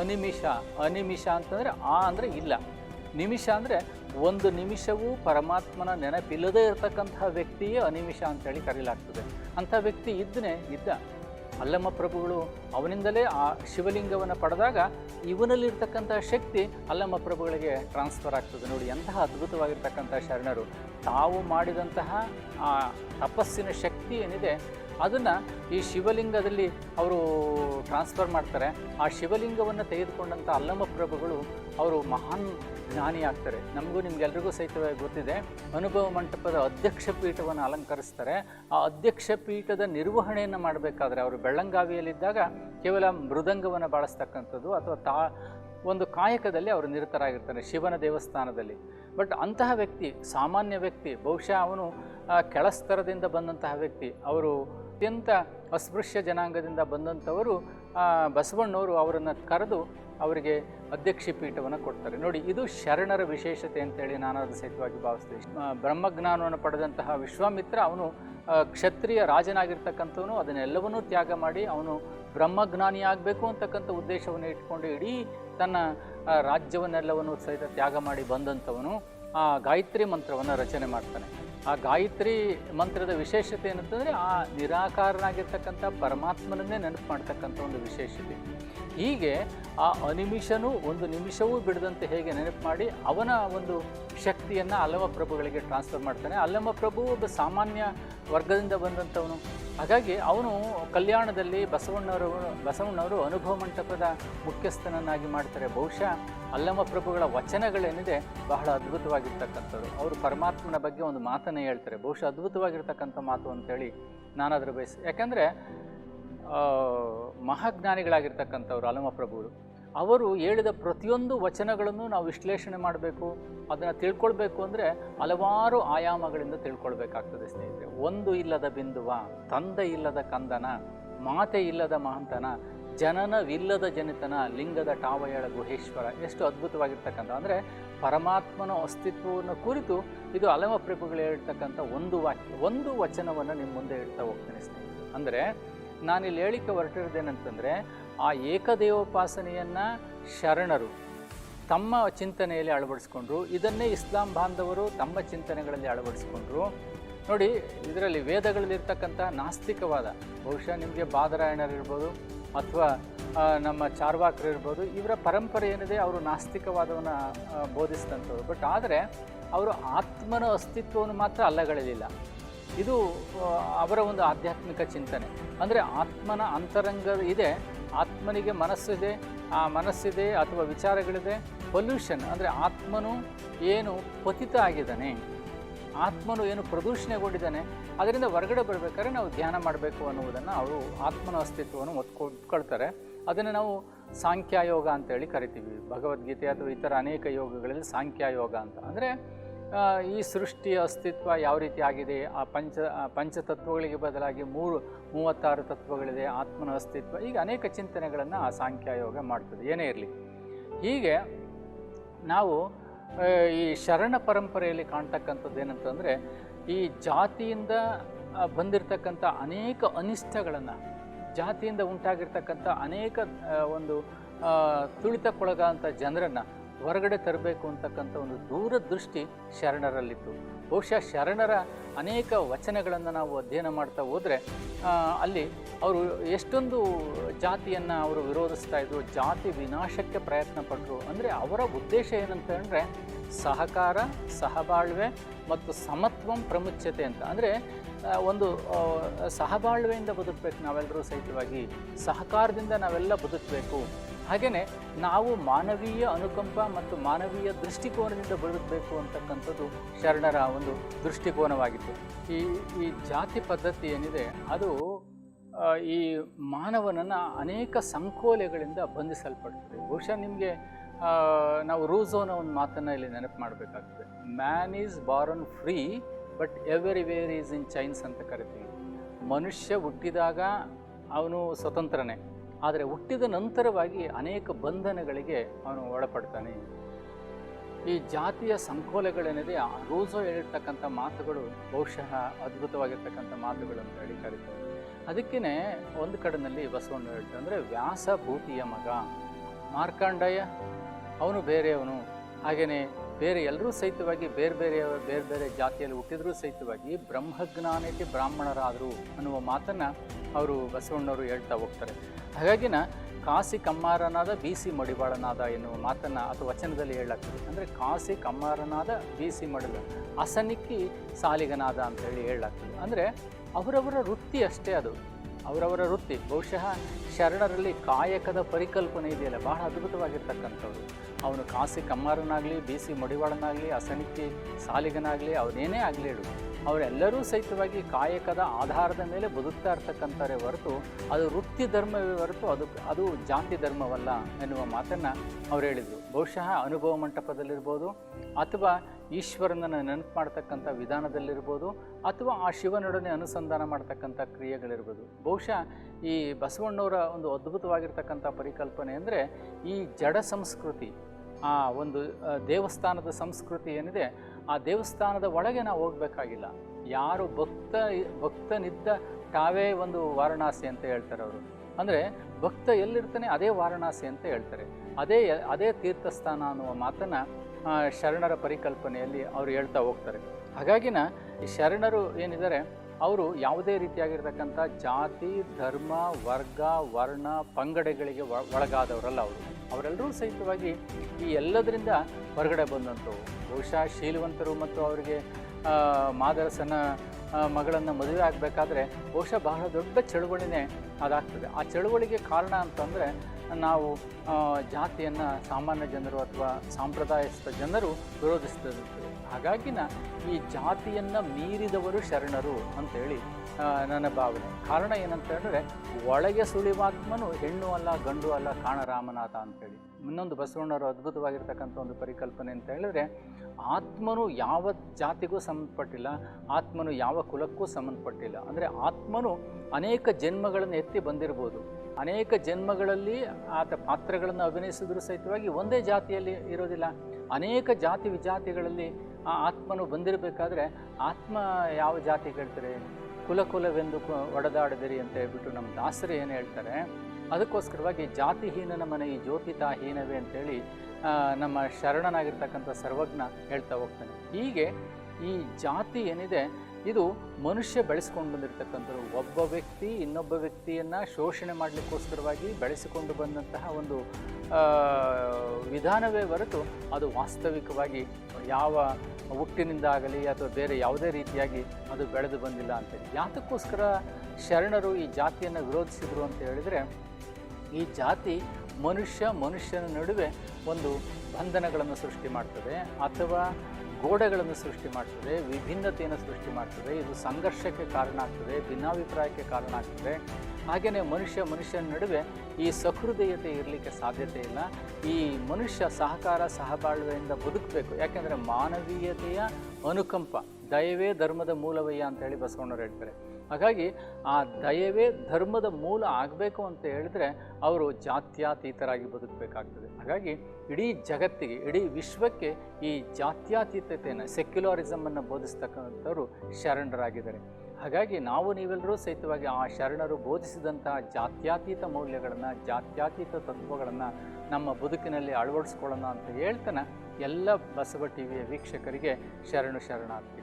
ಅನಿಮಿಷ ಅನಿಮಿಷ ಅಂತಂದರೆ ಆ ಅಂದರೆ ಇಲ್ಲ. ನಿಮಿಷ ಅಂದರೆ ಒಂದು ನಿಮಿಷವೂ ಪರಮಾತ್ಮನ ನೆನಪಿಲ್ಲದೇ ಇರತಕ್ಕಂತಹ ವ್ಯಕ್ತಿಯೇ ಅನಿಮಿಷ ಅಂತೇಳಿ ಕರೀಲಾಗ್ತದೆ. ಅಂಥ ವ್ಯಕ್ತಿ ಇದ್ದನೇ ಇದ್ದ ಅಲ್ಲಮ್ಮ ಪ್ರಭುಗಳು, ಅವನಿಂದಲೇ ಆ ಶಿವಲಿಂಗವನ್ನು ಪಡೆದಾಗ ಇವನಲ್ಲಿರ್ತಕ್ಕಂಥ ಶಕ್ತಿ ಅಲ್ಲಮ್ಮ ಪ್ರಭುಗಳಿಗೆ ಟ್ರಾನ್ಸ್ಫರ್ ಆಗ್ತದೆ ನೋಡಿ. ಎಂತಹ ಅದ್ಭುತವಾಗಿರ್ತಕ್ಕಂಥ ಶರಣರು. ತಾವು ಮಾಡಿದಂತಹ ಆ ತಪಸ್ಸಿನ ಶಕ್ತಿ ಏನಿದೆ, ಅದನ್ನು ಈ ಶಿವಲಿಂಗದಲ್ಲಿ ಅವರು ಟ್ರಾನ್ಸ್ಫರ್ ಮಾಡ್ತಾರೆ. ಆ ಶಿವಲಿಂಗವನ್ನು ತೆಗೆದುಕೊಂಡಂಥ ಅಲ್ಲಮ್ಮ ಪ್ರಭುಗಳು, ಅವರು ಮಹಾನ್ ಜ್ಞಾನಿ ಆಗ್ತಾರೆ. ನಮಗೂ ನಿಮ್ಗೆಲ್ರಿಗೂ ಸಹಿತವಾಗಿ ಗೊತ್ತಿದೆ. ಅನುಭವ ಮಂಟಪದ ಅಧ್ಯಕ್ಷ ಪೀಠವನ್ನು ಅಲಂಕರಿಸ್ತಾರೆ. ಆ ಅಧ್ಯಕ್ಷ ಪೀಠದ ನಿರ್ವಹಣೆಯನ್ನು ಮಾಡಬೇಕಾದ್ರೆ ಅವರು ಬೆಳ್ಳಂಗಾವಿಯಲ್ಲಿದ್ದಾಗ ಕೇವಲ ಮೃದಂಗವನ್ನು ಬಾಳಿಸ್ತಕ್ಕಂಥದ್ದು ಅಥವಾ ತಾ ಒಂದು ಕಾಯಕದಲ್ಲಿ ಅವರು ನಿರತರಾಗಿರ್ತಾರೆ ಶಿವನ ದೇವಸ್ಥಾನದಲ್ಲಿ. ಬಟ್ ಅಂತಹ ವ್ಯಕ್ತಿ, ಸಾಮಾನ್ಯ ವ್ಯಕ್ತಿ, ಬಹುಶಃ ಅವನು ಕೆಳಸ್ತರದಿಂದ ಬಂದಂತಹ ವ್ಯಕ್ತಿ, ಅವರು ಅತ್ಯಂತ ಅಸ್ಪೃಶ್ಯ ಜನಾಂಗದಿಂದ ಬಂದಂಥವರು ಬಸವಣ್ಣವರು ಅವರನ್ನು ಕರೆದು ಅವರಿಗೆ ಅಧ್ಯಕ್ಷ ಪೀಠವನ್ನು ಕೊಡ್ತಾರೆ. ನೋಡಿ, ಇದು ಶರಣರ ವಿಶೇಷತೆ ಅಂತೇಳಿ ನಾನು ಅದು ಸಹಿತವಾಗಿ ಭಾವಿಸ್ತೇನೆ. ಬ್ರಹ್ಮಜ್ಞಾನವನ್ನು ಪಡೆದಂತಹ ವಿಶ್ವಾಮಿತ್ರ, ಅವನು ಕ್ಷತ್ರಿಯ ರಾಜನಾಗಿರ್ತಕ್ಕಂಥವನು, ಅದನ್ನೆಲ್ಲವನ್ನೂ ತ್ಯಾಗ ಮಾಡಿ ಅವನು ಬ್ರಹ್ಮಜ್ಞಾನಿ ಆಗಬೇಕು ಅಂತಕ್ಕಂಥ ಉದ್ದೇಶವನ್ನು ಇಟ್ಕೊಂಡು ಇಡೀ ತನ್ನ ರಾಜ್ಯವನ್ನೆಲ್ಲವನ್ನು ಸಹಿತ ತ್ಯಾಗ ಮಾಡಿ ಬಂದಂಥವನು ಆ ಗಾಯತ್ರಿ ಮಂತ್ರವನ್ನು ರಚನೆ ಮಾಡ್ತಾನೆ. ಆ ಗಾಯತ್ರಿ ಮಂತ್ರದ ವಿಶೇಷತೆ ಏನಂತಂದರೆ, ಆ ನಿರಾಕಾರನಾಗಿರ್ತಕ್ಕಂಥ ಪರಮಾತ್ಮನನ್ನೇ ನೆನಪು ಮಾಡ್ತಕ್ಕಂಥ ಒಂದು ವಿಶೇಷತೆ. ಹೀಗೆ ಆ ಅನಿಮಿಷನೂ ಒಂದು ನಿಮಿಷವೂ ಬಿಡದಂತೆ ಹೇಗೆ ನೆನಪು ಮಾಡಿ ಅವನ ಒಂದು ಶಕ್ತಿಯನ್ನು ಅಲ್ಲಮ ಪ್ರಭುಗಳಿಗೆ ಟ್ರಾನ್ಸ್ಫರ್ ಮಾಡ್ತಾನೆ. ಅಲ್ಲಮ ಪ್ರಭು ಒಬ್ಬ ಸಾಮಾನ್ಯ ವರ್ಗದಿಂದ ಬಂದಂಥವನು. ಹಾಗಾಗಿ ಅವನು ಕಲ್ಯಾಣದಲ್ಲಿ ಬಸವಣ್ಣವರು ಬಸವಣ್ಣವರು ಅನುಭವ ಮಂಟಪದ ಮುಖ್ಯಸ್ಥನನ್ನಾಗಿ ಮಾಡ್ತಾರೆ. ಬಹುಶಃ ಅಲ್ಲಮ ಪ್ರಭುಗಳ ವಚನಗಳೇನಿದೆ ಬಹಳ ಅದ್ಭುತವಾಗಿರ್ತಕ್ಕಂಥವ್ರು ಅವರು ಪರಮಾತ್ಮನ ಬಗ್ಗೆ ಒಂದು ಮಾತನ್ನೇ ಹೇಳ್ತಾರೆ. ಬಹುಶಃ ಅದ್ಭುತವಾಗಿರ್ತಕ್ಕಂಥ ಮಾತು ಅಂತೇಳಿ ನಾನು ಅದರ ಬಯಸ್, ಯಾಕಂದರೆ ಮಹಾಜ್ಞಾನಿಗಳಾಗಿರ್ತಕ್ಕಂಥವ್ರು ಅಲಮ ಪ್ರಭುಗಳು ಅವರು ಹೇಳಿದ ಪ್ರತಿಯೊಂದು ವಚನಗಳನ್ನು ನಾವು ವಿಶ್ಲೇಷಣೆ ಮಾಡಬೇಕು, ಅದನ್ನು ತಿಳ್ಕೊಳ್ಬೇಕು ಅಂದರೆ ಹಲವಾರು ಆಯಾಮಗಳಿಂದ ತಿಳ್ಕೊಳ್ಬೇಕಾಗ್ತದೆ ಸ್ನೇಹಿತರೆ. ಒಂದು ಇಲ್ಲದ ಬಿಂದುವ, ತಂದೆ ಇಲ್ಲದ ಕಂದನ, ಮಾತೆ ಇಲ್ಲದ ಮಹಂತನ, ಜನನವಿಲ್ಲದ ಜನಿತನ, ಲಿಂಗದ ಟಾವಯಳ ಗುಹೇಶ್ವರ, ಎಷ್ಟು ಅದ್ಭುತವಾಗಿರ್ತಕ್ಕಂಥ, ಅಂದರೆ ಪರಮಾತ್ಮನ ಅಸ್ತಿತ್ವವನ್ನು ಕುರಿತು ಇದು ಅಲಮ ಪ್ರಭುಗಳು ಹೇಳ್ತಕ್ಕಂಥ ಒಂದು ವಾಕ್ಯ ಒಂದು ವಚನವನ್ನು ನಿಮ್ಮ ಮುಂದೆ ಇಡ್ತಾ ಹೋಗ್ತೇನೆ ಸ್ನೇಹಿತರೆ. ಅಂದರೆ ನಾನಿಲ್ಲಿ ಹೇಳಿಕೆ ಹೊರಟಿರೋದೇನಂತಂದರೆ ಆ ಏಕದೇವೋಪಾಸನೆಯನ್ನು ಶರಣರು ತಮ್ಮ ಚಿಂತನೆಯಲ್ಲಿ ಅಳವಡಿಸ್ಕೊಂಡ್ರು, ಇದನ್ನೇ ಇಸ್ಲಾಂ ಬಾಂಧವರು ತಮ್ಮ ಚಿಂತನೆಗಳಲ್ಲಿ ಅಳವಡಿಸ್ಕೊಂಡ್ರು. ನೋಡಿ, ಇದರಲ್ಲಿ ವೇದಗಳಲ್ಲಿರ್ತಕ್ಕಂಥ ನಾಸ್ತಿಕವಾದ, ಬಹುಶಃ ನಿಮಗೆ ಬಾದರಾಯಣರಿರ್ಬೋದು ಅಥವಾ ನಮ್ಮ ಚಾರ್ವಾಕರು ಇರ್ಬೋದು, ಇವರ ಪರಂಪರೆ ಏನಿದೆ, ಅವರು ನಾಸ್ತಿಕವಾದವನ್ನು ಬೋಧಿಸಿದಂಥವ್ರು. ಬಟ್ ಆದರೆ, ಅವರು ಆತ್ಮನ ಅಸ್ತಿತ್ವವನ್ನು ಮಾತ್ರ ಅಲ್ಲಗಳೆಯಲಿಲ್ಲ ಇದು ಅವರ ಒಂದು ಆಧ್ಯಾತ್ಮಿಕ ಚಿಂತನೆ. ಅಂದರೆ ಆತ್ಮನ ಅಂತರಂಗ ಇದೆ, ಆತ್ಮನಿಗೆ ಮನಸ್ಸಿದೆ, ಆ ಮನಸ್ಸಿದೆ ಅಥವಾ ವಿಚಾರಗಳಿದೆ ಪೊಲ್ಯೂಷನ್ ಅಂದರೆ ಆತ್ಮನು ಏನು ಪತಿತ ಆಗಿದ್ದಾನೆ, ಆತ್ಮನು ಏನು ಪ್ರದೂಷಣೆಗೊಂಡಿದ್ದಾನೆ, ಅದರಿಂದ ಹೊರಗಡೆ ಬರಬೇಕಾದ್ರೆ ನಾವು ಧ್ಯಾನ ಮಾಡಬೇಕು ಅನ್ನುವುದನ್ನು ಅವರು ಆತ್ಮನ ಅಸ್ತಿತ್ವವನ್ನು ಒತ್ಕೊಳ್ತಾರೆ. ಅದನ್ನು ನಾವು ಸಾಂಖ್ಯಯೋಗ ಅಂತೇಳಿ ಕರಿತೀವಿ. ಭಗವದ್ಗೀತೆ ಅಥವಾ ಇತರ ಅನೇಕ ಯೋಗಗಳಲ್ಲಿ ಸಾಂಖ್ಯಯೋಗ ಅಂತ. ಅಂದರೆ ಈ ಸೃಷ್ಟಿಯ ಅಸ್ತಿತ್ವ ಯಾವ ರೀತಿ ಆಗಿದೆ? ಆ ಪಂಚ ಪಂಚತತ್ವಗಳಿಗೆ ಬದಲಾಗಿ ಮೂರು, ಮೂವತ್ತಾರು ತತ್ವಗಳಿದೆ, ಆತ್ಮನ ಅಸ್ತಿತ್ವ. ಈಗ ಅನೇಕ ಚಿಂತನೆಗಳನ್ನು ಆ ಸಾಂಖ್ಯಾಯೋಗ ಮಾಡ್ತದೆ. ಏನೇ ಇರಲಿ. ಹೀಗೆ ನಾವು ಈ ಶರಣ ಪರಂಪರೆಯಲ್ಲಿ ಕಾಣ್ತಕ್ಕಂಥದ್ದು ಏನಂತಂದರೆ, ಈ ಜಾತಿಯಿಂದ ಬಂದಿರತಕ್ಕಂಥ ಅನೇಕ ಅನಿಷ್ಟಗಳನ್ನು, ಜಾತಿಯಿಂದ ಉಂಟಾಗಿರ್ತಕ್ಕಂಥ ಅನೇಕ ಒಂದು ತುಳಿತಕ್ಕೊಳಗಂಥ ಜನರನ್ನು ಹೊರಗಡೆ ತರಬೇಕು ಅಂತಕ್ಕಂಥ ಒಂದು ದೂರದೃಷ್ಟಿ ಶರಣರಲ್ಲಿತ್ತು. ಬಹುಶಃ ಶರಣರ ಅನೇಕ ವಚನಗಳನ್ನು ನಾವು ಅಧ್ಯಯನ ಮಾಡ್ತಾ ಹೋದರೆ ಅಲ್ಲಿ ಅವರು ಎಷ್ಟೊಂದು ಜಾತಿಯನ್ನು ಅವರು ವಿರೋಧಿಸ್ತಾ ಇದ್ರು, ಜಾತಿ ವಿನಾಶಕ್ಕೆ ಪ್ರಯತ್ನ ಪಟ್ಟರು ಅಂದರೆ ಅವರ ಉದ್ದೇಶ ಏನಂತ ಅಂದರೆ, ಸಹಕಾರ, ಸಹಬಾಳ್ವೆ ಮತ್ತು ಸಮತ್ವಂ ಪ್ರಮುಖ್ಯತೆ ಅಂತ. ಅಂದರೆ ಒಂದು ಸಹಬಾಳ್ವೆಯಿಂದ ಬದುಕಬೇಕು ನಾವೆಲ್ಲರೂ ಸಹಿತವಾಗಿ. ಸಹಕಾರದಿಂದ ನಾವೆಲ್ಲ ಬದುಕಬೇಕು. ಹಾಗೆಯೇ ನಾವು ಮಾನವೀಯ ಅನುಕಂಪ ಮತ್ತು ಮಾನವೀಯ ದೃಷ್ಟಿಕೋನದಿಂದ ಬದುಕಬೇಕು ಅಂತಕ್ಕಂಥದ್ದು ಶರಣರ ಒಂದು ದೃಷ್ಟಿಕೋನವಾಗಿತ್ತು. ಈ ಈ ಜಾತಿ ಪದ್ಧತಿ ಏನಿದೆ, ಅದು ಈ ಮಾನವನನ್ನು ಅನೇಕ ಸಂಕೋಲೆಗಳಿಂದ ಬಂಧಿಸಲ್ಪಡ್ತದೆ ಬಹುಶಃ ನಿಮಗೆ ನಾವು ರೂಝೋನ ಒಂದು ಮಾತನ್ನು ಇಲ್ಲಿ ನೆನಪು ಮಾಡಬೇಕಾಗ್ತದೆ. Man is born free but everywhere is in chains ಅಂತ ಕರಿತೀವಿ. ಮನುಷ್ಯ ಹುಟ್ಟಿದಾಗ ಅವನು ಸ್ವತಂತ್ರನೇ. ಆದರೆ ಹುಟ್ಟಿದ ನಂತರವಾಗಿ ಅನೇಕ ಬಂಧನಗಳಿಗೆ ಅವನು ಒಳಪಡ್ತಾನೆ. ಈ ಜಾತಿಯ ಸಂಕೋಲೆಗಳೇನಿದೆ ರೂಸೋ ಹೇಳಿರ್ತಕ್ಕಂಥ ಮಾತುಗಳು ಬಹುಶಃ ಅದ್ಭುತವಾಗಿರ್ತಕ್ಕಂಥ ಮಾತುಗಳು ಅಂತ ಹೇಳಿ ಕರೀತಾರೆ. ಅದಕ್ಕೇ ಒಂದು ಕಡೆಯಲ್ಲಿ ಬಸವಣ್ಣ ಹೇಳ್ತಾರೆ ಅಂದರೆ ವ್ಯಾಸಭೂತಿಯ ಮಗ ಮಾರ್ಕಾಂಡಯ್ಯ, ಅವನು ಬೇರೆಯವನು. ಹಾಗೆಯೇ ಬೇರೆ ಎಲ್ಲರೂ ಸಹಿತವಾಗಿ ಬೇರೆ ಬೇರೆ ಬೇರೆ ಬೇರೆ ಜಾತಿಯಲ್ಲಿ ಹುಟ್ಟಿದ್ರೂ ಸಹಿತವಾಗಿ ಬ್ರಹ್ಮಜ್ಞಾನಕ್ಕೆ ಬ್ರಾಹ್ಮಣರಾದರು ಅನ್ನುವ ಮಾತನ್ನು ಅವರು ಬಸವಣ್ಣವರು ಹೇಳ್ತಾ ಹೋಗ್ತಾರೆ. ಹಾಗಾಗಿನ ಕಾಸಿ ಕಮ್ಮಾರನಾದ ಬಿ ಸಿ ಮಡಿವಾಳನಾದ ಎನ್ನುವ ಮಾತನ್ನು ಅಥವಾ ವಚನದಲ್ಲಿ ಹೇಳಲಾಗ್ತದೆ. ಅಂದರೆ ಕಾಸಿ ಕಮ್ಮಾರನಾದ ಬಿ ಸಿ ಮಡಿದ ಅಸನಿಕ್ಕಿ ಸಾಲಿಗನಾದ ಅಂತ ಹೇಳಿ ಹೇಳಲಾಗ್ತದೆ. ಅಂದರೆ ಅವರವರ ವೃತ್ತಿ ಅಷ್ಟೇ ಅದು. ಅವರವರ ವೃತ್ತಿ. ಬಹುಶಃ ಶರಣರಲ್ಲಿ ಕಾಯಕದ ಪರಿಕಲ್ಪನೆ ಇದೆಯಲ್ಲ, ಬಹಳ ಅದ್ಭುತವಾಗಿರ್ತಕ್ಕಂಥವ್ರು ಅವನು ಕಾಸಿ ಕಮ್ಮಾರನಾಗಲಿ ಬಿ ಸಿ ಮಡಿವಾಳನಾಗಲಿ, ಅಸನಿಕ್ಕಿ ಸಾಲಿಗನಾಗಲಿ, ಅವನೇನೇ ಆಗಲಿ ಹೇಳು. ಅವರೆಲ್ಲರೂ ಸಹಿತವಾಗಿ ಕಾಯಕದ ಆಧಾರದ ಮೇಲೆ ಬದುಕ್ತಾ ಇರ್ತಕ್ಕಂಥವ್ರೆ ಹೊರತು, ಅದು ವೃತ್ತಿ ಧರ್ಮವೇ ಹೊರತು ಅದು ಅದು ಜಾತಿ ಧರ್ಮವಲ್ಲ ಎನ್ನುವ ಮಾತನ್ನು ಅವ್ರು ಹೇಳಿದರು. ಬಹುಶಃ ಅನುಭವ ಮಂಟಪದಲ್ಲಿರ್ಬೋದು ಅಥವಾ ಈಶ್ವರನನ್ನು ನೆನಪು ಮಾಡ್ತಕ್ಕಂಥ ವಿಧಾನದಲ್ಲಿರ್ಬೋದು ಅಥವಾ ಆ ಶಿವನೊಡನೆ ಅನುಸಂಧಾನ ಮಾಡ್ತಕ್ಕಂಥ ಕ್ರಿಯೆಗಳಿರ್ಬೋದು. ಬಹುಶಃ ಈ ಬಸವಣ್ಣವರ ಒಂದು ಅದ್ಭುತವಾಗಿರ್ತಕ್ಕಂಥ ಪರಿಕಲ್ಪನೆ ಅಂದರೆ ಈ ಜಡ ಸಂಸ್ಕೃತಿ, ಆ ಒಂದು ದೇವಸ್ಥಾನದ ಸಂಸ್ಕೃತಿ ಏನಿದೆ, ಆ ದೇವಸ್ಥಾನದ ಒಳಗೆ ನಾವು ಹೋಗಬೇಕಾಗಿಲ್ಲ. ಯಾರು ಭಕ್ತ, ಭಕ್ತನಿದ್ದ ತಾವೇ ಒಂದು ವಾರಣಾಸಿ ಅಂತ ಹೇಳ್ತಾರೆ ಅವರು. ಅಂದರೆ ಭಕ್ತ ಎಲ್ಲಿರ್ತಾನೆ ಅದೇ ವಾರಣಾಸಿ ಅಂತ ಹೇಳ್ತಾರೆ. ಅದೇ ಅದೇ ತೀರ್ಥಸ್ಥಾನ ಅನ್ನುವ ಮಾತನ್ನು ಶರಣರ ಪರಿಕಲ್ಪನೆಯಲ್ಲಿ ಅವರು ಹೇಳ್ತಾ ಹೋಗ್ತಾರೆ. ಹಾಗಾಗಿನ ಈ ಶರಣರು ಏನಿದ್ದಾರೆ, ಅವರು ಯಾವುದೇ ರೀತಿಯಾಗಿರ್ತಕ್ಕಂಥ ಜಾತಿ, ಧರ್ಮ, ವರ್ಗ, ವರ್ಣ, ಪಂಗಡಗಳಿಗೆ ಒಳಗಾದವರಲ್ಲ ಅವರು. ಅವರೆಲ್ಲರೂ ಸಹಿತವಾಗಿ ಈ ಎಲ್ಲದರಿಂದ ಹೊರಗಡೆ ಬಂದಂಥವು. ಬಹುಶಃ ಶೀಲವಂತರು ಮತ್ತು ಅವರಿಗೆ ಮಾದರಸನ ಮಗಳನ್ನು ಮದುವೆ ಆಗಬೇಕಾದ್ರೆ ಬಹುಶಃ ಬಹಳ ದೊಡ್ಡ ಚಳುವಳಿನೇ ಅದಾಗ್ತದೆ. ಆ ಚಳುವಳಿಗೆ ಕಾರಣ ಅಂತಂದರೆ ನಾವು ಜಾತಿಯನ್ನು ಸಾಮಾನ್ಯ ಜನರು ಅಥವಾ ಸಾಂಪ್ರದಾಯಸ್ಥ ಜನರು ವಿರೋಧಿಸ್ತಿರ್ತಾರೆ ಹಾಗಾಗಿನ ಈ ಜಾತಿಯನ್ನು ಮೀರಿದವರು ಶರಣರು ಅಂತೇಳಿ ನನ್ನ ಭಾವನೆ. ಕಾರಣ ಏನಂತ ಹೇಳಿದ್ರೆ ಒಳಗೆ ಸುಳಿವಾತ್ಮನು ಹೆಣ್ಣು ಅಲ್ಲ, ಗಂಡು ಅಲ್ಲ ಕಾಣ ರಾಮನಾಥ ಅಂತೇಳಿ. ಇನ್ನೊಂದು ಬಸವಣ್ಣರು ಅದ್ಭುತವಾಗಿರ್ತಕ್ಕಂಥ ಒಂದು ಪರಿಕಲ್ಪನೆ ಅಂತ ಹೇಳಿದ್ರೆ ಆತ್ಮನು ಯಾವ ಜಾತಿಗೂ ಸಂಬಂಧಪಟ್ಟಿಲ್ಲ, ಆತ್ಮನು ಯಾವ ಕುಲಕ್ಕೂ ಸಂಬಂಧಪಟ್ಟಿಲ್ಲ. ಅಂದರೆ ಆತ್ಮನು ಅನೇಕ ಜನ್ಮಗಳನ್ನು ಎತ್ತಿ ಬಂದಿರ್ಬೋದು. ಅನೇಕ ಜನ್ಮಗಳಲ್ಲಿ ಆತ ಪಾತ್ರಗಳನ್ನು ಅಭಿನಯಿಸಿದ್ರೂ ಸಹಿತವಾಗಿ ಒಂದೇ ಜಾತಿಯಲ್ಲಿ ಇರೋದಿಲ್ಲ. ಅನೇಕ ಜಾತಿ ವಿಜಾತಿಗಳಲ್ಲಿ ಆ ಆತ್ಮನು ಬಂದಿರಬೇಕಾದ್ರೆ ಆತ್ಮ ಯಾವ ಜಾತಿ ಕೇಳ್ತಾರೆ? ಕುಲ ಕುಲವೆಂದು ಒಡೆದಾಡಿದಿರಿ ಅಂತ ಹೇಳ್ಬಿಟ್ಟು ನಮ್ಮ ದಾಸರು ಏನು ಹೇಳ್ತಾರೆ? ಅದಕ್ಕೋಸ್ಕರವಾಗಿ ಜಾತಿಹೀನನ ಮನೆ ಈ ಜ್ಯೋತಿತಾ ಹೀನವೇ ಅಂತೇಳಿ ನಮ್ಮ ಶರಣನಾಗಿರ್ತಕ್ಕಂಥ ಸರ್ವಜ್ಞ ಹೇಳ್ತಾ ಹೋಗ್ತಾನೆ. ಹೀಗೆ ಈ ಜಾತಿ ಏನಿದೆ ಇದು ಮನುಷ್ಯ ಬೆಳೆಸ್ಕೊಂಡು ಬಂದಿರತಕ್ಕಂಥದ್ದು ಒಬ್ಬ ವ್ಯಕ್ತಿ ಇನ್ನೊಬ್ಬ ವ್ಯಕ್ತಿಯನ್ನು ಶೋಷಣೆ ಮಾಡಲಿಕ್ಕೋಸ್ಕರವಾಗಿ ಬೆಳೆಸಿಕೊಂಡು ಬಂದಂತಹ ಒಂದು ವಿಧಾನವೇ ಹೊರತು ಅದು ವಾಸ್ತವಿಕವಾಗಿ ಯಾವ ಹುಟ್ಟಿನಿಂದ ಆಗಲಿ ಅಥವಾ ಬೇರೆ ಯಾವುದೇ ರೀತಿಯಾಗಿ ಅದು ಬೆಳೆದು ಬಂದಿಲ್ಲ ಅಂತ ಯಾತಕ್ಕೋಸ್ಕರ ಶರಣರು ಈ ಜಾತಿಯನ್ನು ವಿರೋಧಿಸಿದರು ಅಂತ ಹೇಳಿದರೆ, ಈ ಜಾತಿ ಮನುಷ್ಯ ಮನುಷ್ಯನ ನಡುವೆ ಒಂದು ಬಂಧನಗಳನ್ನು ಸೃಷ್ಟಿ ಮಾಡ್ತದೆ ಅಥವಾ ಗೋಡೆಗಳನ್ನು ಸೃಷ್ಟಿ ಮಾಡ್ತದೆ, ವಿಭಿನ್ನತೆಯನ್ನು ಸೃಷ್ಟಿ ಮಾಡ್ತದೆ, ಇದು ಸಂಘರ್ಷಕ್ಕೆ ಕಾರಣ ಆಗ್ತದೆ, ಭಿನ್ನಾಭಿಪ್ರಾಯಕ್ಕೆ ಕಾರಣ ಆಗ್ತದೆ. ಹಾಗೆಯೇ ಮನುಷ್ಯ ಮನುಷ್ಯನ ನಡುವೆ ಈ ಸಹೃದಯತೆ ಇರಲಿಕ್ಕೆ ಸಾಧ್ಯತೆ ಇಲ್ಲ. ಈ ಮನುಷ್ಯ ಸಹಕಾರ, ಸಹಬಾಳ್ವೆಯಿಂದ ಬದುಕಬೇಕು. ಯಾಕೆಂದರೆ ಮಾನವೀಯತೆಯ ಅನುಕಂಪ ದಯವೇ ಧರ್ಮದ ಮೂಲವಯ್ಯ ಅಂತ ಹೇಳಿ ಬಸವಣ್ಣವ್ರು ಹೇಳ್ತಾರೆ. ಹಾಗಾಗಿ ಆ ದಯವೇ ಧರ್ಮದ ಮೂಲ ಆಗಬೇಕು ಅಂತ ಹೇಳಿದ್ರೆ ಅವರು ಜಾತ್ಯಾತೀತರಾಗಿ ಬದುಕಬೇಕಾಗ್ತದೆ. ಹಾಗಾಗಿ ಇಡೀ ಜಗತ್ತಿಗೆ, ಇಡೀ ವಿಶ್ವಕ್ಕೆ ಈ ಜಾತ್ಯಾತೀತತೆಯನ್ನು ಸೆಕ್ಯುಲರಿಸಮನ್ನು ಬೋಧಿಸ್ತಕ್ಕಂಥವ್ರು ಶರಣರಾಗಿದ್ದಾರೆ. ಹಾಗಾಗಿ ನಾವು ನೀವೆಲ್ಲರೂ ಸಹಿತವಾಗಿ ಆ ಶರಣರು ಬೋಧಿಸಿದಂತಹ ಜಾತ್ಯಾತೀತ ಮೌಲ್ಯಗಳನ್ನು, ಜಾತ್ಯಾತೀತ ತತ್ವಗಳನ್ನು ನಮ್ಮ ಬದುಕಿನಲ್ಲಿ ಅಳವಡಿಸ್ಕೊಳ್ಳೋಣ ಅಂತ ಹೇಳ್ತಾನೆ. ಎಲ್ಲ ಬಸವ ಟಿ ವಿಯ ವೀಕ್ಷಕರಿಗೆ ಶರಣು ಶರಣಾರ್ಥಿ.